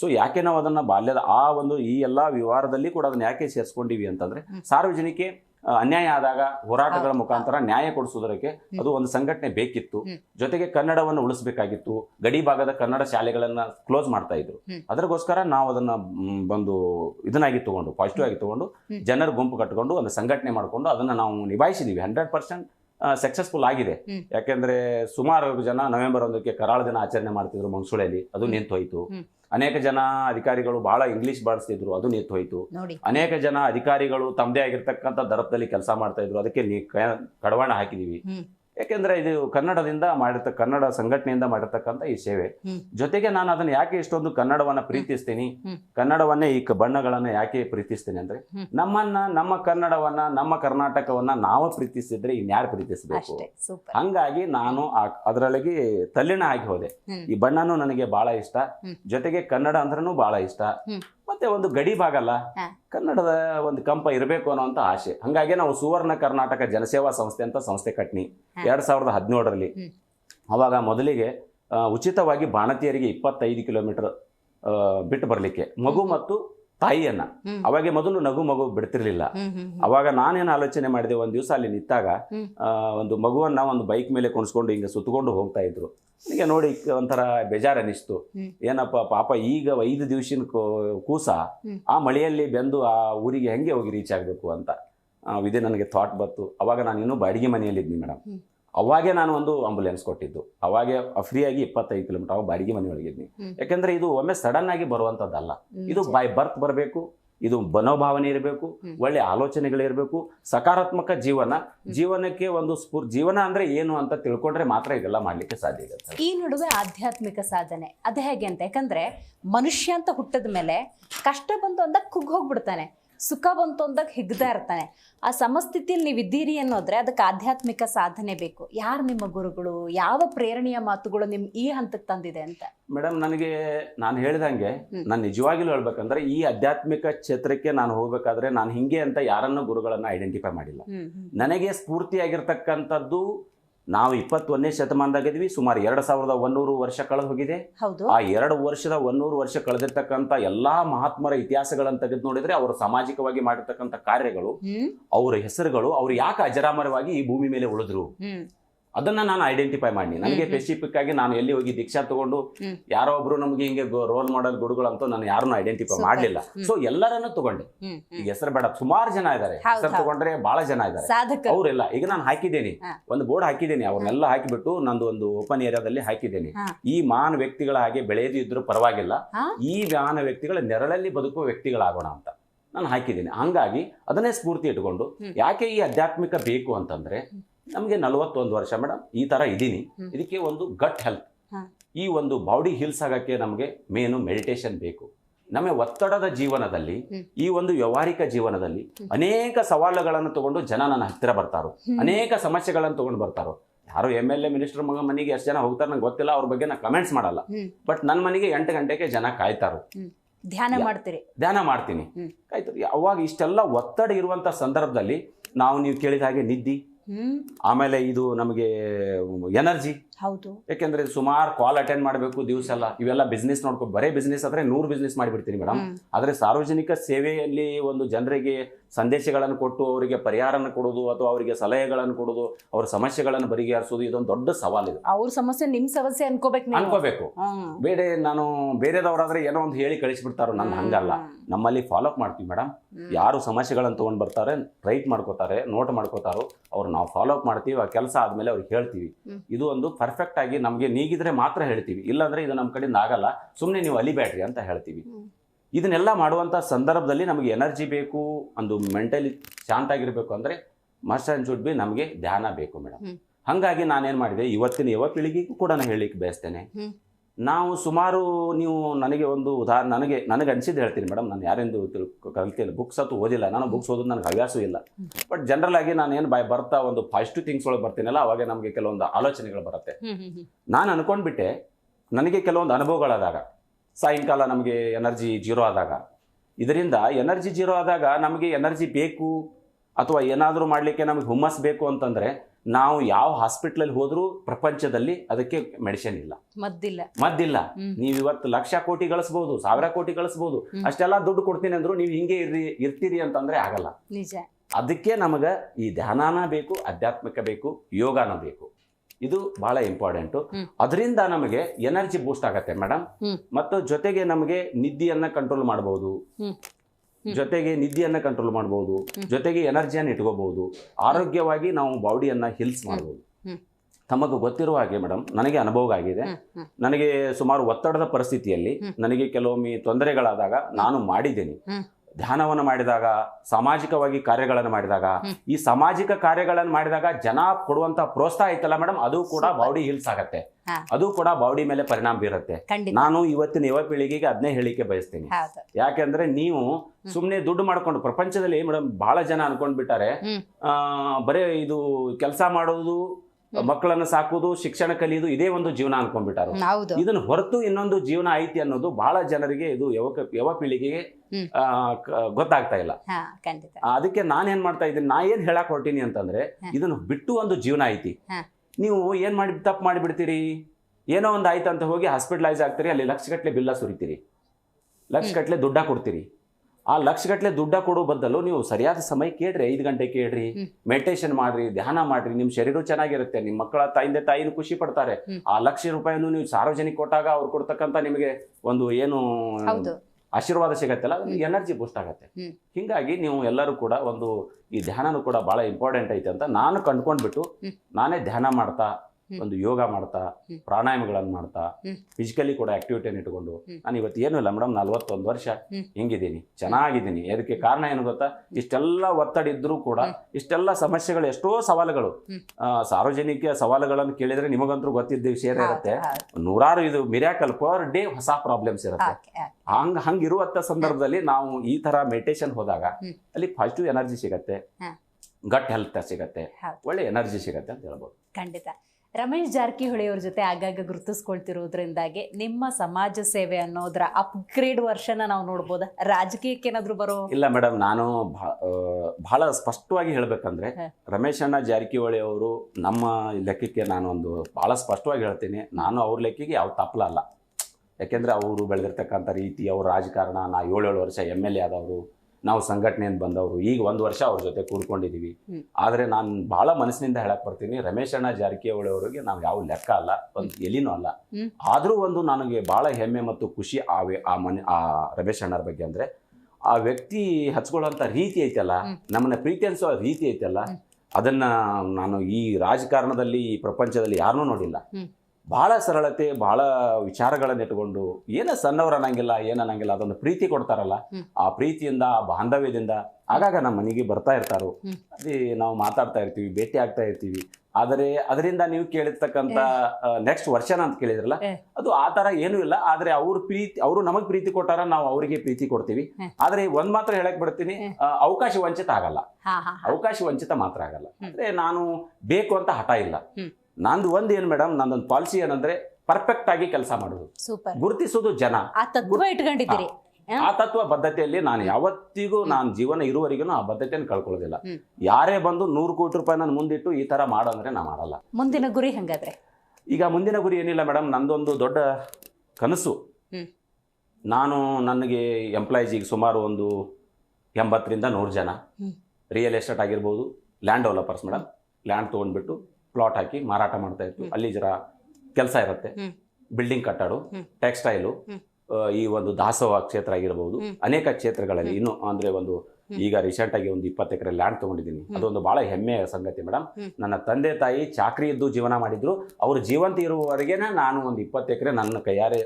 ಸೊ ಯಾಕೆ ನಾವು ಅದನ್ನ ಬಾಲ್ಯದ ಆ ಒಂದು ಈ ಎಲ್ಲಾ ವಿವಾರದಲ್ಲಿ ಕೂಡ ಅದನ್ನ ಯಾಕೆ ಸೇರಿಸ್ಕೊಂಡಿವಿ ಅಂತಂದ್ರೆ. ಸಾರ್ವಜನಿಕ ಅನ್ಯಾಯ ಆದಾಗ ಹೋರಾಟಗಳ ಮುಖಾಂತರ ನ್ಯಾಯ ಕೊಡಿಸೋದಕ್ಕೆ ಅದು ಒಂದು ಸಂಘಟನೆ ಬೇಕಿತ್ತು. ಜೊತೆಗೆ ಕನ್ನಡವನ್ನು ಉಳಿಸಬೇಕಾಗಿತ್ತು. ಗಡಿ ಭಾಗದ ಕನ್ನಡ ಶಾಲೆಗಳನ್ನ ಕ್ಲೋಸ್ ಮಾಡ್ತಾ ಇದ್ರು. ಅದರಗೋಸ್ಕರ ಅದಕ್ಕೋಸ್ಕರ ನಾವು ಅದನ್ನ ಒಂದು ಬಂದು ಇದನ್ನಾಗಿ ತಗೊಂಡು ಪಾಸಿಟಿವ್ ಆಗಿ ತಗೊಂಡು ಜನರ ಗುಂಪು ಕಟ್ಕೊಂಡು ಒಂದು ಸಂಘಟನೆ ಮಾಡಿಕೊಂಡು ಅದನ್ನ ನಾವು ನಿಭಾಯಿಸಿದೀವಿ. ಹಂಡ್ರೆಡ್ ಪರ್ಸೆಂಟ್ ಸಕ್ಸಸ್ಫುಲ್ ಆಗಿದೆ. ಯಾಕೆಂದ್ರೆ ಸುಮಾರು ಜನ ನವೆಂಬರ್ ಒಂದಕ್ಕೆ ಕರಾಳ ದಿನ ಆಚರಣೆ ಮಾಡ್ತಿದ್ರು ಮನ್ಸೂಳೆಯಲ್ಲಿ ಅದು. ನಿಂತು ಹೋಯ್ತು ಅನೇಕ ಜನ ಅಧಿಕಾರಿಗಳು ಬಹಳ ಇಂಗ್ಲಿಷ್ ಬಳಸ್ತಿದ್ರು ಅದು ನಿಂತು ಹೋಯ್ತು ಅನೇಕ ಜನ ಅಧಿಕಾರಿಗಳು ತಮ್ಮದೇ ಆಗಿರ್ತಕ್ಕಂಥ ದರದಲ್ಲಿ ಕೆಲಸ ಮಾಡ್ತಾ ಇದ್ರು. ಅದಕ್ಕೆ ನೀ ಕಡವಾಣ ಹಾಕಿದೀವಿ. ಯಾಕೆಂದ್ರೆ ಇದು ಕನ್ನಡದಿಂದ ಮಾಡಿರ್ತ ಕನ್ನಡ ಸಂಘಟನೆಯಿಂದ ಮಾಡಿರ್ತಕ್ಕಂಥ ಈ ಸೇವೆ. ಜೊತೆಗೆ ನಾನು ಅದನ್ನ ಯಾಕೆ ಇಷ್ಟೊಂದು ಕನ್ನಡವನ್ನ ಪ್ರೀತಿಸ್ತೀನಿ. ಕನ್ನಡವನ್ನೇ ಈ ಬಣ್ಣಗಳನ್ನ ಯಾಕೆ ಪ್ರೀತಿಸ್ತೀನಿ ಅಂದ್ರೆ ನಮ್ಮನ್ನ ನಮ್ಮ ಕನ್ನಡವನ್ನ ನಮ್ಮ ಕರ್ನಾಟಕವನ್ನ ನಾವು ಪ್ರೀತಿಸಿದ್ರೆ ಇನ್ಯಾರು ಪ್ರೀತಿಸಬೇಕು? ಹಂಗಾಗಿ ನಾನು ಅದರೊಳಗೆ ತಲ್ಲಿನ ಆಗಿ ಹೋದೆ. ಈ ಬಣ್ಣನೂ ನನಗೆ ಬಹಳ ಇಷ್ಟ. ಜೊತೆಗೆ ಕನ್ನಡ ಅಂದ್ರೂ ಬಹಳ ಇಷ್ಟ. ಮತ್ತೆ ಒಂದು ಗಡಿ ಭಾಗಲ್ಲ. ಕನ್ನಡದ ಒಂದು ಕಂಪ ಇರಬೇಕು ಅನ್ನೋಂತ ಆಸೆ. ಹಂಗಾಗಿ ನಾವು ಸುವರ್ಣ ಕರ್ನಾಟಕ ಜನಸೇವಾ ಸಂಸ್ಥೆ ಅಂತ ಸಂಸ್ಥೆ ಕಟ್ನಿ. ಎರಡ್ ಸಾವಿರದ ಹದಿನೇಳರಲ್ಲಿ. ಅವಾಗ ಮೊದಲಿಗೆ ಉಚಿತವಾಗಿ ಬಾಣತಿಯರಿಗೆ ಇಪ್ಪತ್ತೈದು ಕಿಲೋಮೀಟರ್ ಬಿಟ್ಟು ಬರಲಿಕ್ಕೆ. ಮಗು ಮತ್ತು ತಾಯಿಯನ್ನ. ಅವಾಗೆ ಮೊದಲು ನಗು ಮಗು ಬಿಡ್ತಿರ್ಲಿಲ್ಲ. ಅವಾಗ ನಾನೇನು ಆಲೋಚನೆ ಮಾಡಿದೆ ಒಂದು ದಿವಸ ಅಲ್ಲಿ ನಿಂತಾಗ ಒಂದು ಮಗುವನ್ನ ಒಂದು ಬೈಕ್ ಮೇಲೆ ಕುಣಿಸ್ಕೊಂಡು ಹಿಂಗೆ ಸುತ್ತಕೊಂಡು ಹೋಗ್ತಾ ಇದ್ರು. ನನಗೆ ನೋಡಿ ಒಂಥರ ಬೇಜಾರು ಅನಿಸ್ತು. ಏನಪ್ಪ ಪಾಪ ಈಗ ಐದು ದಿವಸಿನ ಕೂಸ ಆ ಮಳೆಯಲ್ಲಿ ಬೆಂದು ಆ ಊರಿಗೆ ಹೆಂಗೆ ಹೋಗಿ ರೀಚ್ ಆಗಬೇಕು ಅಂತ. ಇದೇ ನನಗೆ ಥಾಟ್ ಬಂತು. ಅವಾಗ ನಾನು ಇನ್ನೂ ಬಾಡಿಗೆ ಮನೆಯಲ್ಲಿದ್ದೀನಿ ಮೇಡಮ್. ಅವಾಗೆ ನಾನು ಒಂದು ಆಂಬುಲೆನ್ಸ್ ಕೊಟ್ಟಿದ್ದು. ಅವಾಗೆ ಫ್ರೀಯಾಗಿ ಇಪ್ಪತ್ತೈದು ಕಿಲೋಮೀಟರ್ ಅವಾಗ ಬಾಡಿಗೆ ಮನೆಯೊಳಗಿದ್ನಿ. ಯಾಕಂದ್ರೆ ಇದು ಒಮ್ಮೆ ಸಡನ್ ಆಗಿ ಬರುವಂತದ್ದಲ್ಲ. ಇದು ಬೈ ಬರ್ತ್ ಬರಬೇಕು ಇದು ಮನೋಭಾವನೆ ಇರಬೇಕು. ಒಳ್ಳೆ ಆಲೋಚನೆಗಳಿರಬೇಕು ಸಕಾರಾತ್ಮಕ ಜೀವನ. ಜೀವನಕ್ಕೆ ಒಂದು ಸ್ಫೂರ್ ಜೀವನ ಅಂದ್ರೆ ಏನು ಅಂತ ತಿಳ್ಕೊಂಡ್ರೆ ಮಾತ್ರ ಇದೆಲ್ಲ ಮಾಡ್ಲಿಕ್ಕೆ ಸಾಧ್ಯ ಇದೆ ಈ ನಡುವೆ ಆಧ್ಯಾತ್ಮಿಕ ಸಾಧನೆ ಅದು ಹೇಗೆ ಅಂತ? ಯಾಕಂದ್ರೆ ಮನುಷ್ಯ ಅಂತ ಹುಟ್ಟದ ಮೇಲೆ ಕಷ್ಟ ಬಂತು ಅಂದಾಗ ಕುಗ್ಗ್ ಹೋಗ್ಬಿಡ್ತಾನೆ. ಸುಖ ಬಂತು ಅಂದಾಗ ಹಿಗ್ತಾ ಇರ್ತಾನೆ. ಆ ಸಮಸ್ಥಿತಿಯಲ್ಲಿ ನೀವು ಇದ್ದೀರಿ ಅನ್ನೋದ್ರೆ ಅದಕ್ಕೆ ಆಧ್ಯಾತ್ಮಿಕ ಸಾಧನೆ ಬೇಕು. ಯಾರು ನಿಮ್ಮ ಗುರುಗಳು? ಯಾವ ಪ್ರೇರಣೆಯ ಮಾತುಗಳು ನಿಮ್ ಈ ಹಂತಕ್ಕೆ ತಂದಿದೆ ಅಂತ? ಮೇಡಮ್ ನನಗೆ ನಾನು ಹೇಳ್ದಂಗೆ. ನಾನು ನಿಜವಾಗಿಲೂ ಹೇಳ್ಬೇಕಂದ್ರೆ ಈ ಆಧ್ಯಾತ್ಮಿಕ ಕ್ಷೇತ್ರಕ್ಕೆ ನಾನು ಹೋಗ್ಬೇಕಾದ್ರೆ ನಾನು ಹಿಂಗೆ ಅಂತ ಯಾರನ್ನೂ ಗುರುಗಳನ್ನ ಐಡೆಂಟಿಫೈ ಮಾಡಿಲ್ಲ. ನನಗೆ ಸ್ಫೂರ್ತಿಯಾಗಿರ್ತಕ್ಕಂಥದ್ದು ನಾವು ಇಪ್ಪತ್ತೊಂದನೇ ಶತಮಾನದಾಗಿದ್ವಿ ಸುಮಾರು ಎರಡು ಸಾವಿರದ ಒಂದೂರು ವರ್ಷ ಕಳೆದು ಹೋಗಿದೆ. ಹೌದು. ಆ ಎರಡು ವರ್ಷದ ಒಂದೂರು ವರ್ಷ ಕಳೆದಿರ್ತಕ್ಕಂಥ ಎಲ್ಲಾ ಮಹಾತ್ಮರ ಇತಿಹಾಸಗಳನ್ನು ತೆಗೆದು ನೋಡಿದ್ರೆ ಅವರು ಸಾಮಾಜಿಕವಾಗಿ ಮಾಡಿರ್ತಕ್ಕಂಥ ಕಾರ್ಯಗಳು ಅವರ ಹೆಸರುಗಳು ಅವ್ರು ಯಾಕೆ ಅಜರಾಮರವಾಗಿ ಈ ಭೂಮಿ ಮೇಲೆ ಉಳಿದ್ರು? ಅದನ್ನ ನಾನು ಐಡೆಂಟಿಫೈ ಮಾಡಿ ನನಗೆ. ಸ್ಪೆಸಿಫಿಕ್ ಆಗಿ ನಾನು ಎಲ್ಲಿ ಹೋಗಿ ದೀಕ್ಷಾ ತಗೊಂಡು ಯಾರೋ ಒಬ್ರು ನಮ್ಗೆ ಹಿಂಗೆ ರೋಲ್ ಮಾಡಲ್ ಗುರುಗಳು ಅಂತ ನಾನು ಯಾರನ್ನು ಐಡೆಂಟಿಫೈ ಮಾಡ್ಲಿಲ್ಲ. ಸೊ ಎಲ್ಲರನ್ನು ತಗೊಂಡೆ. ಈಗ ಹೆಸರು ಬೇಡ ಸುಮಾರು ಜನ ಇದ್ದಾರೆ ಹೌದು, ಹೆಸರು ತಗೊಂಡ್ರೆ ಬಹಳ ಜನ ಇದ್ದಾರೆ ಅವರೆಲ್ಲ ಈಗ ನಾನು ಹಾಕಿದ್ದೇನೆ. ಒಂದು ಬೋರ್ಡ್ ಹಾಕಿದ್ದೇನೆ ಅವ್ರನ್ನೆಲ್ಲ ಹಾಕಿಬಿಟ್ಟು ನಂದು ಒಂದು ಓಪನ್ ಏರಿಯಾದಲ್ಲಿ ಹಾಕಿದ್ದೇನೆ. ಈ ಮಾನ ವ್ಯಕ್ತಿಗಳ ಹಾಗೆ ಬೆಳೆಯದು ಇದ್ರೂ ಪರವಾಗಿಲ್ಲ. ಈ ಮಾನ ವ್ಯಕ್ತಿಗಳ ನೆರಳಲ್ಲಿ ಬದುಕುವ ವ್ಯಕ್ತಿಗಳಾಗೋಣ ಅಂತ ನಾನು ಹಾಕಿದ್ದೀನಿ. ಹಂಗಾಗಿ ಅದನ್ನೇ ಸ್ಫೂರ್ತಿ ಇಟ್ಕೊಂಡು ಯಾಕೆ ಈ ಆಧ್ಯಾತ್ಮಿಕ ಬೇಕು ಅಂತಂದ್ರೆ ನಮಗೆ ನಲವತ್ತೊಂದು ವರ್ಷ ಮೇಡಮ್ ಈ ತರ ಇದ್ದೀನಿ. ಇದಕ್ಕೆ ಒಂದು ಗಟ್ ಹೆಲ್ತ್ ಈ ಒಂದು ಬಾಡಿ ಹಿಲ್ಸ್ ಆಗೋಕ್ಕೆ ನಮಗೆ ಮೇನು ಮೆಡಿಟೇಷನ್ ಬೇಕು. ನಮ್ಮ ಒತ್ತಡದ ಜೀವನದಲ್ಲಿ ಈ ಒಂದು ವ್ಯವಹಾರಿಕ ಜೀವನದಲ್ಲಿ ಅನೇಕ ಸವಾಲುಗಳನ್ನು ತಗೊಂಡು ಜನ ನನ್ನ ಹತ್ತಿರ ಬರ್ತಾರೋ. ಅನೇಕ ಸಮಸ್ಯೆಗಳನ್ನು ತಗೊಂಡು ಬರ್ತಾರೋ. ಯಾರು ಎಂ ಎಲ್ ಎ ಮಿನಿಸ್ಟರ್ ಮಗ ಮನೆಗೆ ಎಷ್ಟು ಜನ ಹೋಗ್ತಾರೆ ನಂಗೆ ಗೊತ್ತಿಲ್ಲ ಅವ್ರ ಬಗ್ಗೆ ನಾನು ಕಮೆಂಟ್ಸ್ ಮಾಡಲ್ಲ. ಬಟ್ ನನ್ನ ಮನೆಗೆ ಎಂಟು ಗಂಟೆಗೆ ಜನ ಕಾಯ್ತಾರೋ. ಧ್ಯಾನ ಮಾಡ್ತೀರಿ. ಧ್ಯಾನ ಮಾಡ್ತೀನಿ. ಆಯ್ತು ಕಾಯ್ತಾರೆ. ಅವಾಗ ಇಷ್ಟೆಲ್ಲ ಒತ್ತಡ ಇರುವಂತ ಸಂದರ್ಭದಲ್ಲಿ ನಾವು ನೀವು ಕೇಳಿದ ಹಾಗೆ ನಿದ್ದಿ ಆಮೇಲೆ ಇದು ನಮಗೆ ಎನರ್ಜಿ ಹೌದು. ಯಾಕೆಂದ್ರೆ ಸುಮಾರು ಕಾಲ್ ಅಟೆಂಡ್ ಮಾಡಬೇಕು ದಿವಸ ಎಲ್ಲ ಇವೆಲ್ಲ ಬಿಸ್ನೆಸ್ ನೋಡ್ಕೊಂಡು ಬರೇ ಬಿಸ್ನೆಸ್ ಆದ್ರೆ ನೂರು ಬಿಸ್ನೆಸ್ ಮಾಡಿಬಿಡ್ತೀನಿ ಮೇಡಮ್ ಆದ್ರೆ ಸಾರ್ವಜನಿಕ ಸೇವೆಯಲ್ಲಿ ಒಂದು ಜನರಿಗೆ ಸಂದೇಶಗಳನ್ನು ಕೊಟ್ಟು ಅವರಿಗೆ ಪರಿಹಾರನ ಕೊಡೋದು ಅಥವಾ ಅವರಿಗೆ ಸಲಹೆಗಳನ್ನು ಕೊಡೋದು ಅವ್ರ ಸಮಸ್ಯೆಗಳನ್ನು ಬಗೆಹರಿಸೋದು ಇದೊಂದು ದೊಡ್ಡ ಸವಾಲಿದೆ ಅವ್ರ ಸಮಸ್ಯೆ ನಿಮ್ ಸಮಸ್ಯೆ ಅನ್ಕೋಬೇಕು ಅನ್ಕೋಬೇಕು. ಬೇರೆ ನಾನು ಬೇರೆದವರಾದ್ರೆ ಏನೋ ಒಂದು ಹೇಳಿ ಕಳಿಸ್ಬಿಡ್ತಾರೋ ನನ್ನ ಹಂಗಲ್ಲ. ನಮ್ಮಲ್ಲಿ ಫಾಲೋಅಪ್ ಮಾಡ್ತೀವಿ ಮೇಡಮ್ ಯಾರು ಸಮಸ್ಯೆಗಳನ್ನು ತಗೊಂಡ್ ಬರ್ತಾರೆ ರೈಟ್ ಮಾಡ್ಕೋತಾರೆ ನೋಟ್ ಮಾಡ್ಕೋತಾರೋ ಅವ್ರು ನಾವು ಫಾಲೋಅಪ್ ಮಾಡ್ತೀವಿ ಆ ಕೆಲಸ ಆದ್ಮೇಲೆ ಅವ್ರಿಗೆ ಹೇಳ್ತೀವಿ. ಇದು ಒಂದು ಪರ್ಫೆಕ್ಟ್ ಆಗಿ ನಮಗೆ ನೀಗಿದ್ರೆ ಮಾತ್ರ ಹೇಳ್ತೀವಿ ಇಲ್ಲಾಂದ್ರೆ ಇದು ನಮ್ಮ ಕಡೆಯಿಂದ ಆಗಲ್ಲ ಸುಮ್ಮನೆ ನೀವು ಅಲಿಬೇಡ್ರಿ ಅಂತ ಹೇಳ್ತೀವಿ. ಇದನ್ನೆಲ್ಲ ಮಾಡುವಂಥ ಸಂದರ್ಭದಲ್ಲಿ ನಮಗೆ ಎನರ್ಜಿ ಬೇಕು ಒಂದು ಮೆಂಟಲಿ ಶಾಂತ ಆಗಿರಬೇಕು ಅಂದರೆ ಮಸ್ಟ್ ಆ್ಯಂಡ್ ಶುಡ್ ಬಿ ನಮಗೆ ಧ್ಯಾನ ಬೇಕು ಮೇಡಮ್. ಹಾಗಾಗಿ ನಾನೇನು ಮಾಡಿದೆ ಇವತ್ತಿನ ಯುವ ಪೀಳಿಗೆಗೂ ಕೂಡ ನಾನು ಹೇಳಲಿಕ್ಕೆ ಬಯಸ್ತೇನೆ. ನಾವು ಸುಮಾರು ನೀವು ನನಗೆ ಒಂದು ಉದಾಹರಣೆ ನನಗೆ ನನಗೆ ಅನಿಸಿದ್ದು ಹೇಳ್ತೀನಿ ಮೇಡಮ್ ನಾನು ಯಾರೆಂದು ತಿಳ್ಕೊ ಕಲ್ತಿಲ್ಲ ಬುಕ್ಸ್ ಅಂತೂ ಓದಿಲ್ಲ ನಾನು ಬುಕ್ಸ್ ಓದೋದು ನನಗೆ ಹವ್ಯಾಸ ಇಲ್ಲ. ಬಟ್ ಜನರಲ್ ಆಗಿ ನಾನು ಏನು ಬಾಯ್ ಬರ್ತಾ ಒಂದು ಪಾಸಿಟಿವ್ ಥಿಂಗ್ಸ್ ಒಳಗೆ ಬರ್ತೀನಲ್ಲ ಅವಾಗ ನಮಗೆ ಕೆಲವೊಂದು ಆಲೋಚನೆಗಳು ಬರುತ್ತೆ. ನಾನು ಅನ್ಕೊಂಡ್ಬಿಟ್ಟೆ ನನಗೆ ಕೆಲವೊಂದು ಅನುಭವಗಳಾದಾಗ ಸಾಯಂಕಾಲ ನಮಗೆ ಎನರ್ಜಿ ಜೀರೋ ಆದಾಗ ಇದರಿಂದ ಎನರ್ಜಿ ಜೀರೋ ಆದಾಗ ನಮಗೆ ಎನರ್ಜಿ ಬೇಕು ಅಥವಾ ಏನಾದರೂ ಮಾಡಲಿಕ್ಕೆ ನಮಗೆ ಹುಮ್ಮಸ್ ಬೇಕು ಅಂತಂದ್ರೆ ನಾವು ಯಾವ ಹಾಸ್ಪಿಟ್ಲಲ್ಲಿ ಹೋದ್ರೂ ಪ್ರಪಂಚದಲ್ಲಿ ಅದಕ್ಕೆ ಮೆಡಿಸಿನ್ ಇಲ್ಲ ಮದ್ದಿಲ್ಲ ಮದ್ದಿಲ್ಲ. ನೀವು ಇವತ್ತು ಲಕ್ಷ ಕೋಟಿ ಗಳಿಸಬಹುದು ಸಾವಿರ ಕೋಟಿ ಗಳಿಸಬಹುದು. ಅಷ್ಟೆಲ್ಲ ದುಡ್ಡು ಕೊಡ್ತೀನಿ ಅಂದ್ರು ನೀವು ಹಿಂಗೆ ಇರ್ರಿ ಇರ್ತೀರಿ ಅಂತಂದ್ರೆ ಆಗಲ್ಲ ನಿಜ ಅದಕ್ಕೆ ನಮಗ ಈ ಧ್ಯಾನಾನ ಬೇಕು ಆಧ್ಯಾತ್ಮಿಕ ಬೇಕು ಯೋಗಾನ ಬೇಕು ಇದು ಬಹಳ ಇಂಪಾರ್ಟೆಂಟು. ಅದರಿಂದ ನಮಗೆ ಎನರ್ಜಿ ಬೂಸ್ಟ್ ಆಗತ್ತೆ ಮೇಡಮ್. ಮತ್ತು ಜೊತೆಗೆ ನಮಗೆ ನಿದ್ದೆಯನ್ನ ಕಂಟ್ರೋಲ್ ಮಾಡಬಹುದು. ಜೊತೆಗೆ ನಿದ್ದೆಯನ್ನ ಕಂಟ್ರೋಲ್ ಮಾಡಬಹುದು ಜೊತೆಗೆ ಎನರ್ಜಿಯನ್ನ ಇಟ್ಕೋಬಹುದು ಆರೋಗ್ಯವಾಗಿ ನಾವು ಬಾಡಿಯನ್ನ ಹಿಲ್ಸ್ ಮಾಡಬಹುದು. ತಮಗೆ ಗೊತ್ತಿರುವ ಹಾಗೆ ಮೇಡಮ್ ನನಗೆ ಅನುಭವ ಆಗಿದೆ. ನನಗೆ ಸುಮಾರು ಒತ್ತಡದ ಪರಿಸ್ಥಿತಿಯಲ್ಲಿ ನನಗೆ ಕೆಲವೊಮ್ಮೆ ತೊಂದರೆಗಳಾದಾಗ ನಾನು ಮಾಡಿದ್ದೇನೆ. ಧ್ಯಾನವನ್ನು ಮಾಡಿದಾಗ ಸಾಮಾಜಿಕವಾಗಿ ಕಾರ್ಯಗಳನ್ನು ಮಾಡಿದಾಗ ಈ ಸಾಮಾಜಿಕ ಕಾರ್ಯಗಳನ್ನು ಮಾಡಿದಾಗ ಜನ ಕೊಡುವಂತ ಪ್ರೋತ್ಸಾಹ ಇತ್ತಲ್ಲ ಮೇಡಮ್ ಅದು ಕೂಡ. ಬಾಡಿ ಹಿಲ್ಸ್ ಆಗತ್ತೆ. ಅದು ಕೂಡ ಬಾಡಿ ಮೇಲೆ ಪರಿಣಾಮ ಬೀರುತ್ತೆ. ನಾನು ಇವತ್ತಿನ ಯುವ ಪೀಳಿಗೆಗೆ ಅದನ್ನೇ ಹೇಳಿಕೆ ಬಯಸ್ತೀನಿ. ಯಾಕೆಂದ್ರೆ ನೀವು ಸುಮ್ಮನೆ ದುಡ್ಡು ಮಾಡ್ಕೊಂಡು ಪ್ರಪಂಚದಲ್ಲಿ ಮೇಡಮ್ ಬಹಳ ಜನ ಅನ್ಕೊಂಡ್ಬಿಟ್ಟಾರೆ. ಬರೇ ಇದು ಕೆಲಸ ಮಾಡೋದು. ಮಕ್ಕಳನ್ನು ಸಾಕುವುದು ಶಿಕ್ಷಣ ಕಲಿಯುವುದು ಇದೇ ಒಂದು ಜೀವನ ಅನ್ಕೊಂಡ್ಬಿಟ್ಟಾರು. ಇದನ್ನ ಹೊರತು ಇನ್ನೊಂದು ಜೀವನ ಐತಿ ಅನ್ನೋದು ಬಹಳ ಜನರಿಗೆ ಇದು ಯುವಕ ಯುವ ಪೀಳಿಗೆಗೆ ಗೊತ್ತಾಗ್ತಾ ಇಲ್ಲ. ಅದಕ್ಕೆ ಖಂಡಿತ. ಏನ್ ಮಾಡ್ತಾ ಇದ್ದೀನಿ ನಾ ಏನ್ ಹೇಳಕ್ ಹೊರಟೀನಿ ಅಂತಂದ್ರೆ ಇದನ್ನ ಇದನ್ನು ಬಿಟ್ಟು ಒಂದು ಜೀವನ ಐತಿ. ನೀವು ಏನ್ ಮಾಡಿ ತಪ್ಪು ಮಾಡಿಬಿಡ್ತೀರಿ? ಏನೋ ಒಂದು ಆಯ್ತು ಅಂತ ಹೋಗಿ ಹಾಸ್ಪಿಟಲೈಸ್ ಆಗ್ತೀರಿ ಅಲ್ಲಿ ಲಕ್ಷಗಟ್ಟಲೆ ಬಿಲ್ಲ ಸುರಿತೀರಿ. ಲಕ್ಷಗಟ್ಟಲೆ ದುಡ್ಡ ಕೊಡ್ತೀರಿ. ಆ ಲಕ್ಷಗಟ್ಟಲೆ ದುಡ್ಡ ಕೊಡೋ ಬದಲು ನೀವು ಸರಿಯಾದ ಸಮಯ ಕೇಳ್ರಿ ಐದು ಗಂಟೆ ಕೇಳ್ರಿ. ಮೆಡಿಟೇಷನ್ ಮಾಡ್ರಿ ಧ್ಯಾನ ಮಾಡ್ರಿ ನಿಮ್ಮ ಶರೀರ ಚೆನ್ನಾಗಿರುತ್ತೆ ನಿಮ್ಮ ಮಕ್ಕಳ ತಾಯಿಂದ ತಾಯಿನೂ ಖುಷಿ ಪಡ್ತಾರೆ ಆ ಲಕ್ಷ ರೂಪಾಯಿನೂ ನೀವು ಸಾರ್ವಜನಿಕ ಕೊಟ್ಟಾಗ ಅವ್ರು ಕೊಡ್ತಕ್ಕಂತ ನಿಮಗೆ ಒಂದು ಏನು ಆಶೀರ್ವಾದ ಸಿಗತ್ತಲ್ಲ ಅಲ್ಲ ಹ್ಮ್. ಎನರ್ಜಿ ಬೂಸ್ಟ್ ಆಗತ್ತೆ ಹಿಂಗಾಗಿ ನೀವು ಎಲ್ಲರೂ ಕೂಡ ಒಂದು ಈ ಧ್ಯಾನನು ಕೂಡ ಬಹಳ ಇಂಪಾರ್ಟೆಂಟ್ ಐತೆ ಅಂತ ನಾನು ಕಂಡ್ಕೊಂಡ್ಬಿಟ್ಟು. ನಾನೇ ಧ್ಯಾನ ಮಾಡ್ತಾ. ಒಂದು ಯೋಗ ಮಾಡ್ತಾ. ಪ್ರಾಣಾಯಾಮಗಳನ್ನು ಮಾಡ್ತಾ ಫಿಸಿಕಲಿ ಕೂಡ ಆಕ್ಟಿವಿಟಿಯನ್ನು ಇಟ್ಕೊಂಡು. ನಾನು ಇವತ್ತು ಏನು ಇಲ್ಲ ಮೇಡಮ್ ನಲ್ವತ್ತೊಂದು ವರ್ಷ. ಹಿಂಗಿದ್ದೀನಿ? ಚೆನ್ನಾಗಿದ್ದೀನಿ. ಅದಕ್ಕೆ ಕಾರಣ ಏನು ಗೊತ್ತಾ? ಇಷ್ಟೆಲ್ಲ ಒತ್ತಡ ಇದ್ರೂ ಕೂಡ. ಇಷ್ಟೆಲ್ಲ ಸಮಸ್ಯೆಗಳು ಎಷ್ಟೋ ಸವಾಲುಗಳು. ಸಾರ್ವಜನಿಕ ಸವಾಲುಗಳನ್ನು ಕೇಳಿದ್ರೆ ನಿಮಗಂತೂ ಗೊತ್ತಿದ್ದ ವಿಷಯ ಇರುತ್ತೆ. ನೂರಾರು ಇದು ಮಿರಾಕಲ್ ಪರ್ ಡೇ ಹೊಸ ಪ್ರಾಬ್ಲಮ್ಸ್ ಇರುತ್ತೆ. ಹಂಗ ಹಂಗಿರುವಂತ ಸಂದರ್ಭದಲ್ಲಿ ನಾವು ಈ ತರ ಮೆಡಿಟೇಷನ್ ಹೋದಾಗ ಅಲ್ಲಿ ಪಾಸಿಟಿವ್ ಎನರ್ಜಿ ಸಿಗತ್ತೆ ಗಟ್ ಹೆಲ್ತ್ ಸಿಗತ್ತೆ ಒಳ್ಳೆ ಎನರ್ಜಿ ಸಿಗತ್ತೆ ಅಂತ ಹೇಳ್ಬೋದು. ಖಂಡಿತ. ರಮೇಶ್ ಜಾರಕಿಹೊಳಿ ಅವ್ರ ಜೊತೆ ಆಗಾಗ ಗುರುತಿಸ್ಕೊಳ್ತಿರೋದ್ರಿಂದಾಗಿ ನಿಮ್ಮ ಸಮಾಜ ಸೇವೆ ಅನ್ನೋದ್ರ ಅಪ್ಗ್ರೇಡ್ ವರ್ಷನ ನಾವು ನೋಡ್ಬೋದ? ರಾಜಕೀಯಕ್ಕೆ ಏನಾದ್ರು ಬರೋ? ಇಲ್ಲ ಮೇಡಮ್ ನಾನು ಬಹಳ ಸ್ಪಷ್ಟವಾಗಿ ಹೇಳಬೇಕಂದ್ರೆ. ರಮೇಶ್ ಅಣ್ಣ ಜಾರಕಿಹೊಳಿ ಅವರು ನಮ್ಮ ಲೆಕ್ಕಕ್ಕೆ ನಾನು ಒಂದು ಬಹಳ ಸ್ಪಷ್ಟವಾಗಿ ಹೇಳ್ತೀನಿ. ನಾನು ಅವ್ರ ಲೆಕ್ಕಿಗೆ ಯಾವ ತಪ್ಪಲಲ್ಲ ಯಾಕೆಂದ್ರೆ ಅವರು ಬೆಳೆದಿರ್ತಕ್ಕಂಥ ರೀತಿ ಅವ್ರ ರಾಜಕಾರಣ ನಾ ಏಳೇಳು ವರ್ಷ ಎಂ ಎಲ್ ಎ ಆದವರು ನಾವು ಸಂಘಟನೆಯಿಂದ ಬಂದವರು. ಈಗ ಒಂದು ವರ್ಷ ಅವ್ರ ಜೊತೆ ಕೂಡ್ಕೊಂಡಿದ್ದೀವಿ ಆದ್ರೆ ನಾನು ಬಹಳ ಮನಸ್ಸಿನಿಂದ ಹೇಳಕ್ ಬರ್ತೀನಿ ರಮೇಶ್ ಅಣ್ಣ ಜಾರಕಿಹೊಳಿ ಅವರಿಗೆ ನಾವು ಯಾವ ಲೆಕ್ಕ ಅಲ್ಲ ಒಂದು ಎಲಿನೂ ಅಲ್ಲ. ಆದರೂ ಒಂದು ನನಗೆ ಬಹಳ ಹೆಮ್ಮೆ ಮತ್ತು ಖುಷಿ ಆ ಆ ಮನೆ ಆ ರಮೇಶ್ ಅಣ್ಣರ ಬಗ್ಗೆ ಅಂದ್ರೆ ಆ ವ್ಯಕ್ತಿ ಹಚ್ಕೊಳ್ಳೋಂಥ ರೀತಿ ಐತಲ್ಲ. ನಮ್ಮನ್ನ ಪ್ರೀತಿ ಅನ್ಸೋ ರೀತಿ ಐತಲ್ಲ. ಅದನ್ನ ನಾನು ಈ ರಾಜಕಾರಣದಲ್ಲಿ ಈ ಪ್ರಪಂಚದಲ್ಲಿ ಯಾರನ್ನೂ ನೋಡಿಲ್ಲ. ಬಹಳ ಸರಳತೆ ಬಹಳ ವಿಚಾರಗಳನ್ನ ಇಟ್ಕೊಂಡು ಏನ ಸಣ್ಣವ್ರು ಅನ್ನಂಗಿಲ್ಲ ಏನ್ ಅನ್ನಂಗಿಲ್ಲ ಅದೊಂದು ಪ್ರೀತಿ ಕೊಡ್ತಾರಲ್ಲ ಆ ಪ್ರೀತಿಯಿಂದ ಆ ಬಾಂಧವ್ಯದಿಂದ ಆಗಾಗ ನಮ್ಮ ಮನೆಗೆ ಬರ್ತಾ ಇರ್ತಾರೋ. ಅದೇ ನಾವು ಮಾತಾಡ್ತಾ ಇರ್ತೀವಿ ಭೇಟಿ ಆಗ್ತಾ ಇರ್ತೀವಿ. ಆದರೆ ಅದರಿಂದ ನೀವು ಕೇಳಿರ್ತಕ್ಕಂಥ ನೆಕ್ಸ್ಟ್ ವರ್ಷನ ಅಂತ ಕೇಳಿದ್ರಲ್ಲ ಅದು ಆ ತರ ಏನೂ ಇಲ್ಲ. ಆದ್ರೆ ಅವ್ರ ಪ್ರೀತಿ ಅವರು ನಮಗ್ ಪ್ರೀತಿ ಕೊಟ್ಟಾರ ನಾವು ಅವರಿಗೆ ಪ್ರೀತಿ ಕೊಡ್ತೀವಿ. ಆದರೆ ಒಂದ್ ಮಾತ್ರ ಹೇಳಕ್ ಬಿಡ್ತೀನಿ. ಅವಕಾಶ ವಂಚಿತ ಆಗಲ್ಲ. ಅವಕಾಶ ವಂಚಿತ ಮಾತ್ರ ಆಗಲ್ಲ. ಅಂದ್ರೆ ನಾನು ಬೇಕು ಅಂತ ಹಠ ಇಲ್ಲ. ನಂದು ಒಂದು ಏನು ಮೇಡಮ್ ನಂದೊಂದು ಪಾಲಿಸಿ ಏನಂದ್ರೆ ಪರ್ಫೆಕ್ಟ್ ಆಗಿ ಕೆಲಸ ಮಾಡೋದು. ಸೂಪರ್. ಗುರುತಿಸೋದು ಜನ. ಆ ತತ್ವ ಇಟ್ಕೊಂಡಿದ್ದೀರಿ. ಆ ತತ್ವ ಬದ್ಧತೆಯಲ್ಲಿ ನಾನು ಯಾವತ್ತಿಗೂ ನಾನು ಜೀವನ ಇರುವವರೆಗೂ ಆ ಬದ್ಧತೆಯನ್ನು ಕಳ್ಕೊಳ್ಳೋದಿಲ್ಲ. ಯಾರೇ ಬಂದು ನೂರು ಕೋಟಿ ರೂಪಾಯಿ ನಾನು ಮುಂದಿಟ್ಟು ಈ ತರ ಮಾಡು ಅಂದ್ರೆ ನಾ ಮಾಡಲ್ಲ. ಮುಂದಿನ ಗುರಿ ಹಂಗಾದ್ರೆ? ಈಗ ಮುಂದಿನ ಗುರಿ ಏನಿಲ್ಲ ಮೇಡಮ್ ನಂದೊಂದು ದೊಡ್ಡ ಕನಸು. ನಾನು ನನಗೆ ಎಂಪ್ಲಾಯೀಸ್ ಈಗ ಸುಮಾರು ಒಂದು ಎಂಬತ್ತರಿಂದ ನೂರು ಜನ. ರಿಯಲ್ ಎಸ್ಟೇಟ್ ಆಗಿರ್ಬೋದು ಲ್ಯಾಂಡ್ ಡೆವಲಪರ್ಸ್ ಮೇಡಮ್. ಲ್ಯಾಂಡ್ ತೊಗೊಂಡ್ಬಿಟ್ಟು ಪ್ಲಾಟ್ ಹಾಕಿ ಮಾರಾಟ ಮಾಡ್ತಾ ಇತ್ತು. ಅಲ್ಲಿ ಜರ ಕೆಲಸ ಇರುತ್ತೆ. ಬಿಲ್ಡಿಂಗ್ ಕಟ್ಟಡು ಟೆಕ್ಸ್ಟೈಲು ಈ ಒಂದು ದಾಸೋಹ ಕ್ಷೇತ್ರ ಆಗಿರಬಹುದು ಅನೇಕ ಕ್ಷೇತ್ರಗಳಲ್ಲಿ ಇನ್ನು ಅಂದ್ರೆ ಒಂದು ಈಗ ರೀಸೆಂಟ್ ಆಗಿ ಒಂದು ಇಪ್ಪತ್ತು ಎಕರೆ ಲ್ಯಾಂಡ್ ತಗೊಂಡಿದ್ದೀನಿ. ಅದೊಂದು ಬಹಳ ಹೆಮ್ಮೆಯ ಸಂಗತಿ ಮೇಡಮ್ ನನ್ನ ತಂದೆ ತಾಯಿ ಚಾಕ್ರಿ ಇದ್ದು ಜೀವನ ಮಾಡಿದ್ರು. ಅವ್ರು ಜೀವಂತ ಇರುವವರೆಗೇನೆ ನಾನು ಒಂದು ಇಪ್ಪತ್ತು ಎಕರೆ ನನ್ನ ಕೈಯಾರೆ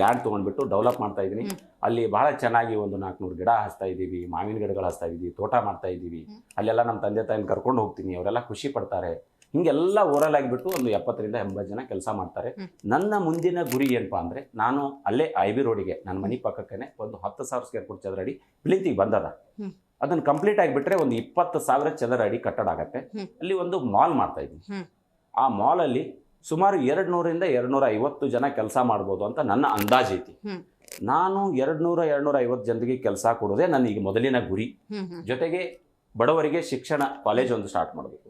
ಲ್ಯಾಂಡ್ ತೊಗೊಂಡ್ಬಿಟ್ಟು ಡೆವಲಪ್ ಮಾಡ್ತಾ ಇದ್ದೀನಿ. ಅಲ್ಲಿ ಬಹಳ ಚೆನ್ನಾಗಿ ಒಂದು ನಾಲ್ಕುನೂರು ಗಿಡ ಹಚ್ತಾ ಇದ್ದೀವಿ ಮಾವಿನ ಗಿಡಗಳು ಹಚ್ತಾ ಇದ್ದೀವಿ ತೋಟ ಮಾಡ್ತಾ ಇದ್ದೀವಿ. ಅಲ್ಲೆಲ್ಲ ನಮ್ಮ ತಂದೆ ತಾಯಿನ ಕರ್ಕೊಂಡು ಹೋಗ್ತೀನಿ. ಅವರೆಲ್ಲ ಖುಷಿ ಪಡ್ತಾರೆ. ಹಿಂಗೆಲ್ಲ ಓರಲ್ ಆಗಿಬಿಟ್ಟು ಒಂದು ಎಪ್ಪತ್ತರಿಂದ ಎಂಬತ್ತು ಜನ ಕೆಲಸ ಮಾಡ್ತಾರೆ. ನನ್ನ ಮುಂದಿನ ಗುರಿ ಏನಪ್ಪಾ ಅಂದರೆ ನಾನು ಅಲ್ಲೇ ಐ ಬಿ ರೋಡಿಗೆ ನನ್ನ ಮನೆ ಪಕ್ಕಕ್ಕೆ ಒಂದು ಹತ್ತು ಸಾವಿರ ಸ್ಕ್ವೇರ್ ಫುಟ್ ಚದರ ಅಡಿ ಪ್ಲಿಂತಿಗೆ ಬಂದದ. ಅದನ್ನು ಕಂಪ್ಲೀಟ್ ಆಗಿಬಿಟ್ರೆ ಒಂದು ಇಪ್ಪತ್ತು ಸಾವಿರ ಚದರ ಅಡಿ ಕಟ್ಟಡ ಆಗತ್ತೆ. ಅಲ್ಲಿ ಒಂದು ಮಾಲ್ ಮಾಡ್ತಾ ಇದ್ದೀನಿ. ಆ ಮಾಲಲ್ಲಿ ಸುಮಾರು ಎರಡು ನೂರಿಂದ ಎರಡು ನೂರ ಐವತ್ತು ಜನ ಕೆಲಸ ಮಾಡ್ಬೋದು ಅಂತ ನನ್ನ ಅಂದಾಜು ಐತಿ. ನಾನು ಎರಡು ನೂರ ಎರಡು ನೂರ ಐವತ್ತು ಜನರಿಗೆ ಕೆಲಸ ಕೊಡೋದೇ ನನ್ನ ಈಗ ಮೊದಲಿನ ಗುರಿ. ಜೊತೆಗೆ ಬಡವರಿಗೆ ಶಿಕ್ಷಣ ಕಾಲೇಜ್ ಒಂದು ಸ್ಟಾರ್ಟ್ ಮಾಡಬೇಕು.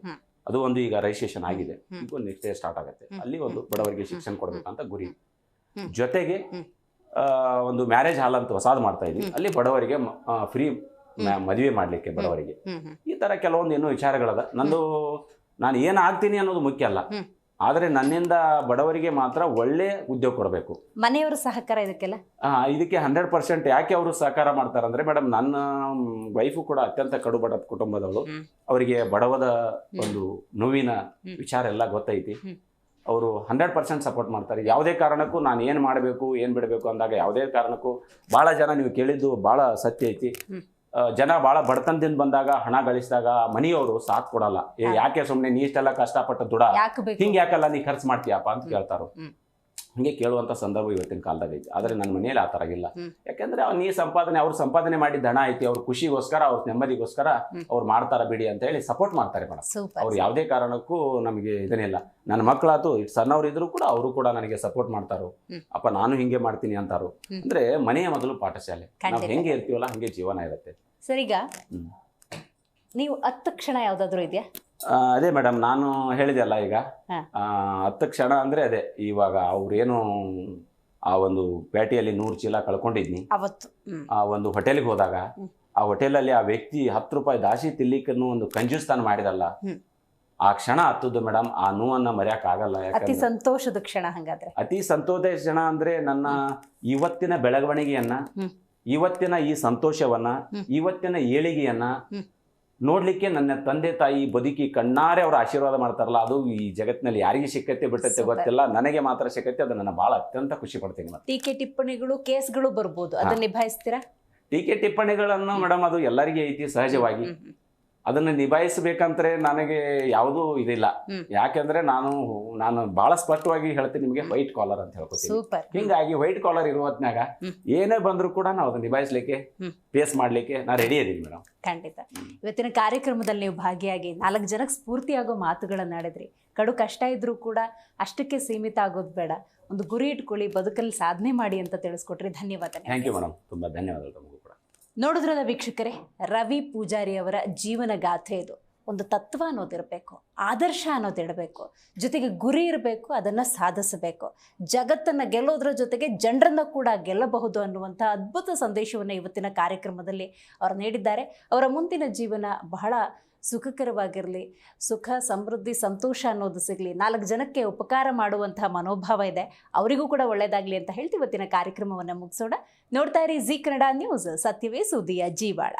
ಅದು ಒಂದು ಈಗ ರಿಜಿಸ್ಟ್ರೇಷನ್ ಆಗಿದೆ. ಈಗ ನೆಕ್ಸ್ಟ್ ಡೇ ಸ್ಟಾರ್ಟ್ ಆಗುತ್ತೆ. ಅಲ್ಲಿ ಒಂದು ಬಡವರಿಗೆ ಶಿಕ್ಷಣ ಕೊಡಬೇಕಂತ ಗುರಿ ಜೊತೆಗೆ ಒಂದು ಮ್ಯಾರೇಜ್ ಹಾಲ್ ಅಂತ ಹೊಸಾದ್ ಮಾಡ್ತಾ ಇದ್ವಿ ಅಲ್ಲಿ ಬಡವರಿಗೆ ಫ್ರೀ ಮದುವೆ ಮಾಡ್ಲಿಕ್ಕೆ ಬಡವರಿಗೆ. ಈ ತರ ಕೆಲವೊಂದು ಇನ್ನೂ ವಿಚಾರಗಳದ. ನಂದು ನಾನು ಏನಾಗ್ತೀನಿ ಅನ್ನೋದು ಮುಖ್ಯ ಅಲ್ಲ. ಆದ್ರೆ ನನ್ನಿಂದ ಬಡವರಿಗೆ ಮಾತ್ರ ಒಳ್ಳೆ ಉದ್ಯೋಗ ಕೊಡಬೇಕು ಮನೆಯವರು ಸಹಕಾರ ಇದಕ್ಕೆಲ್ಲ ಆ, ಇದಕ್ಕೆ ಹಂಡ್ರೆಡ್ ಪರ್ಸೆಂಟ್ ಯಾಕೆ ಅವರು ಸಹಕಾರ ಮಾಡ್ತಾರೆ ಅಂದ್ರೆ ಮೇಡಮ್ ನನ್ನ ವೈಫು ಕೂಡ ಅತ್ಯಂತ ಕಡುಬಡ ಕುಟುಂಬದವಳು ಹ್ಮ್. ಅವರಿಗೆ ಬಡವದ ಒಂದು ನೋವಿನ ಹ್ಮ್. ವಿಚಾರ ಎಲ್ಲ ಗೊತ್ತೈತಿ ಹ್ಮ್. ಅವರು ಹಂಡ್ರೆಡ್ ಪರ್ಸೆಂಟ್ ಸಪೋರ್ಟ್ ಮಾಡ್ತಾರೆ ಯಾವುದೇ ಕಾರಣಕ್ಕೂ ನಾನು ಏನು ಮಾಡಬೇಕು ಏನು ಬಿಡಬೇಕು ಅಂದಾಗ ಯಾವುದೇ ಕಾರಣಕ್ಕೂ ಭಾಳ ಜನ ನೀವು ಕೇಳಿದ್ದು ಭಾಳ ಸತ್ಯ ಐತಿ ಹ್ಮ್. ಜನ ಭಾಳ ಬಡತನದಿಂದ ಬಂದಾಗ ಹಣ ಗಳಿಸಿದಾಗ ಮನೆಯವರು ಸಾಥ್ ಕೊಡಲ್ಲ. ಏ ಯಾಕೆ ಸುಮ್ಮನೆ ನೀ ಇಷ್ಟೆಲ್ಲ ಕಷ್ಟಪಟ್ಟು ದುಡ? ಹಿಂಗ್ ಯಾಕಲ್ಲ ನೀ ಖರ್ಚು ಮಾಡ್ತೀಯಪ್ಪ ಅಂತ ಕೇಳ್ತಾರೋ. ಹಿಂಗೆ ಕೇಳುವಂಥ ಸಂದರ್ಭ ಇವತ್ತಿನ ಕಾಲದಾಗ ಐತಿ. ಆದ್ರೆ ನನ್ನ ಮನೆಯಲ್ಲಿ ಆ ಥರ ಇಲ್ಲ. ಯಾಕೆಂದ್ರೆ ನೀ ಸಂಪಾದನೆ ಅವ್ರು ಸಂಪಾದನೆ ಮಾಡಿದ ಹಣ ಐತಿ ಅವ್ರ ಖುಷಿಗೋಸ್ಕರ ಅವ್ರ ನೆಮ್ಮದಿಗೋಸ್ಕರ. ಅವ್ರು ಮಾಡ್ತಾರ ಬಿಡಿ ಅಂತ ಹೇಳಿ ಸಪೋರ್ಟ್ ಮಾಡ್ತಾರೆ ಮೇಡಮ್ ಅವ್ರು ಯಾವುದೇ ಕಾರಣಕ್ಕೂ ನಮಗೆ ಇದನ್ನಿಲ್ಲ ನನ್ನ ಮಕ್ಕಳಾತು ಇಟ್ ಸಣ್ಣವ್ರು ಇದ್ರು ಕೂಡ ಅವರು ಕೂಡ ನನಗೆ ಸಪೋರ್ಟ್ ಮಾಡ್ತಾರು. ಅಪ್ಪ ನಾನು ಹಿಂಗೆ ಮಾಡ್ತೀನಿ ಅಂತಾರು. ಅಂದ್ರೆ ಮನೆಯ ಮೊದಲು ಪಾಠಶಾಲೆ. ನಾವು. ಹೆಂಗೆ ಇರ್ತೀವಲ್ಲ ಹಂಗೆ ಜೀವನ ಇರುತ್ತೆ. ಸರಿಗ. ನೀವು ಹತ್ತು ಕ್ಷಣ ಯಾವ್ದಾದ್ರು ಇದೆಯಾ ಆ, ಅದೇ ಮೇಡಮ್ ನಾನು ಹೇಳಿದೆ ಅಲ್ಲ ಈಗ ಹಾ. ಆ, ಹತ್ತು ಕ್ಷಣ ಅಂದ್ರೆ ಅದೇ ಇವಾಗ ಅವ್ರೇನು ಆ ಒಂದು ಪೇಟೆಯಲ್ಲಿ ನೂರು ಚೀಲ ಕಳ್ಕೊಂಡಿದ್ನಿ ಅವತ್ತು ಹ್ಮ್ ಆ ಒಂದು ಹೋಟೆಲ್ಗೆ ಹೋದಾಗ ಹ್ಮ್. ಆ ಹೋಟೆಲಲ್ಲಿ ಆ ವ್ಯಕ್ತಿ ಹತ್ತು ರೂಪಾಯಿ ದಾಸಿ ತಿಲ್ಲಿಕ್ಕನ್ನು ಒಂದು ಕಂಜುಸ್ತಾನ ಮಾಡಿದಲ್ಲ ಹ್ಮ್. ಆ ಕ್ಷಣ ಹತ್ತದ್ದು ಮೇಡಮ್ ಆ ನೋವನ್ನ ಮರೆಯಕ್ ಆಗಲ್ಲ ಅತಿ ಯಾಕಂದ್ರೆ ಸಂತೋಷದ ಕ್ಷಣ ಹಂಗಾದ್ರೆ ಅತಿ ಸಂತೋಷದ ಕ್ಷಣ ಅಂದ್ರೆ ನನ್ನ ಇವತ್ತಿನ ಬೆಳವಣಿಗೆಯನ್ನ ಹ್ಮ್. ಇವತ್ತಿನ ಈ ಸಂತೋಷವನ್ನ ಹ್ಮ್. ಇವತ್ತಿನ ಏಳಿಗೆಯನ್ನ ಹ್ಮ್. ನೋಡ್ಲಿಕ್ಕೆ ನನ್ನ ತಂದೆ ತಾಯಿ ಬದುಕಿ ಕಣ್ಣಾರೆ ಅವರ ಆಶೀರ್ವಾದ ಮಾಡ್ತಾರಲ್ಲ ಅದು ಈ ಜಗತ್ತಿನಲ್ಲಿ ಯಾರಿಗೆ ಸಿಕ್ಕತ್ತೆ ಬಿಟ್ಟತ್ತೆ ಗೊತ್ತಿಲ್ಲ. ನನಗೆ ಮಾತ್ರ ಸಿಕ್ಕತ್ತೆ ಅದು ನನ್ನ ಬಹಳ ಅತ್ಯಂತ ಖುಷಿ ಪಡ್ತೀನಿ ಟೀಕೆ ಟಿಪ್ಪಣಿಗಳು ಕೇಸ್ಗಳು ಬರ್ಬೋದು. ಅದನ್ನ ನಿಭಾಯಿಸ್ತೀರಾ? ಟೀಕೆ ಟಿಪ್ಪಣಿಗಳನ್ನು ಮೇಡಮ್ ಅದು ಎಲ್ಲರಿಗೆ ಐತಿ ಸಹಜವಾಗಿ. ಅದನ್ನ ನಿಭಾಯಿಸಬೇಕಂದ್ರೆ ನನಗೆ ಯಾವುದೂ ಇದಿಲ್ಲ. ಯಾಕೆಂದ್ರೆ ನಾನು ನಾನು ಬಹಳ ಸ್ಪಷ್ಟವಾಗಿ ಹೇಳ್ತೀನಿ ನಿಮಗೆ ವೈಟ್ ಕಾಲರ್ ಅಂತ ಹೇಳ್ಕೊತೀನಿ. ಹಿಂಗಾಗಿ ವೈಟ್ ಕಾಲರ್ ಇರುವ ಹೊತ್ನ್ಯಾಗ ಹ್ಮ್. ಏನೇ ಬಂದರೂ ಕೂಡ ನಾವು ಅದನ್ನ ನಿಭಾಯಿಸ್ಲಿಕ್ಕೆ ಫೇಸ್ ಮಾಡ್ಲಿಕ್ಕೆ ನಾ ರೆಡಿ ಇದೀನಿ ಮೇಡಮ್ ಖಂಡಿತ. ಇವತ್ತಿನ ಕಾರ್ಯಕ್ರಮದಲ್ಲಿ ನೀವು ಭಾಗಿಯಾಗಿ ನಾಲ್ಕು ಜನಕ್ಕೆ ಸ್ಫೂರ್ತಿಯಾಗೋ ಮಾತುಗಳನ್ನ ಆಡಿದ್ರಿ ಕಡು ಕಷ್ಟ ಇದ್ರೂ ಕೂಡ ಅಷ್ಟಕ್ಕೆ ಸೀಮಿತ ಆಗೋದು ಬೇಡ. ಒಂದು ಗುರಿ ಇಟ್ಕೊಳ್ಳಿ ಬದುಕಲ್ಲಿ ಸಾಧನೆ ಮಾಡಿ ಅಂತ ತಿಳಿಸ್ಕೊಟ್ರಿ. ಧನ್ಯವಾದ. ಥ್ಯಾಂಕ್ ಯು ಮೇಡಮ್ ತುಂಬಾ ಧನ್ಯವಾದಗಳು ನೋಡಿದ್ರಲ್ಲ ವೀಕ್ಷಕರೇ? ರವಿ ಪೂಜಾರಿ ಅವರ ಜೀವನ ಗಾಥೆ ಇದು. ಒಂದು ತತ್ವ ಅನ್ನೋದಿರಬೇಕು ಆದರ್ಶ ಅನ್ನೋದಿರಬೇಕು ಜೊತೆಗೆ ಗುರಿ ಇರಬೇಕು, ಅದನ್ನು ಸಾಧಿಸಬೇಕು. ಜಗತ್ತನ್ನು ಗೆಲ್ಲೋದ್ರ ಜೊತೆಗೆ ಜನರನ್ನು ಕೂಡ ಗೆಲ್ಲಬಹುದು ಅನ್ನುವಂಥ ಅದ್ಭುತ ಸಂದೇಶವನ್ನು ಇವತ್ತಿನ ಕಾರ್ಯಕ್ರಮದಲ್ಲಿ ಅವರು ನೀಡಿದ್ದಾರೆ. ಅವರ ಮುಂದಿನ ಜೀವನ ಬಹಳ ಸುಖಕರವಾಗಿರಲಿ, ಸುಖ, ಸಮೃದ್ಧಿ, ಸಂತೋಷ ಅನ್ನೋದು ಸಿಗಲಿ. ನಾಲ್ಕು ಜನಕ್ಕೆ ಉಪಕಾರ ಮಾಡುವಂತಹ ಮನೋಭಾವ ಇದೆ. ಅವರಿಗೂ ಕೂಡ ಒಳ್ಳೆಯದಾಗಲಿ ಅಂತ ಹೇಳ್ತಿ ಇವತ್ತಿನ ಕಾರ್ಯಕ್ರಮವನ್ನು ಮುಗಿಸೋಣ. ನೋಡ್ತಾ ಇರಿ ಜಿ ಕನ್ನಡ ನ್ಯೂಸ್, ಸತ್ಯವೇ ಸುದ್ದಿಯ ಜೀವಾಳ.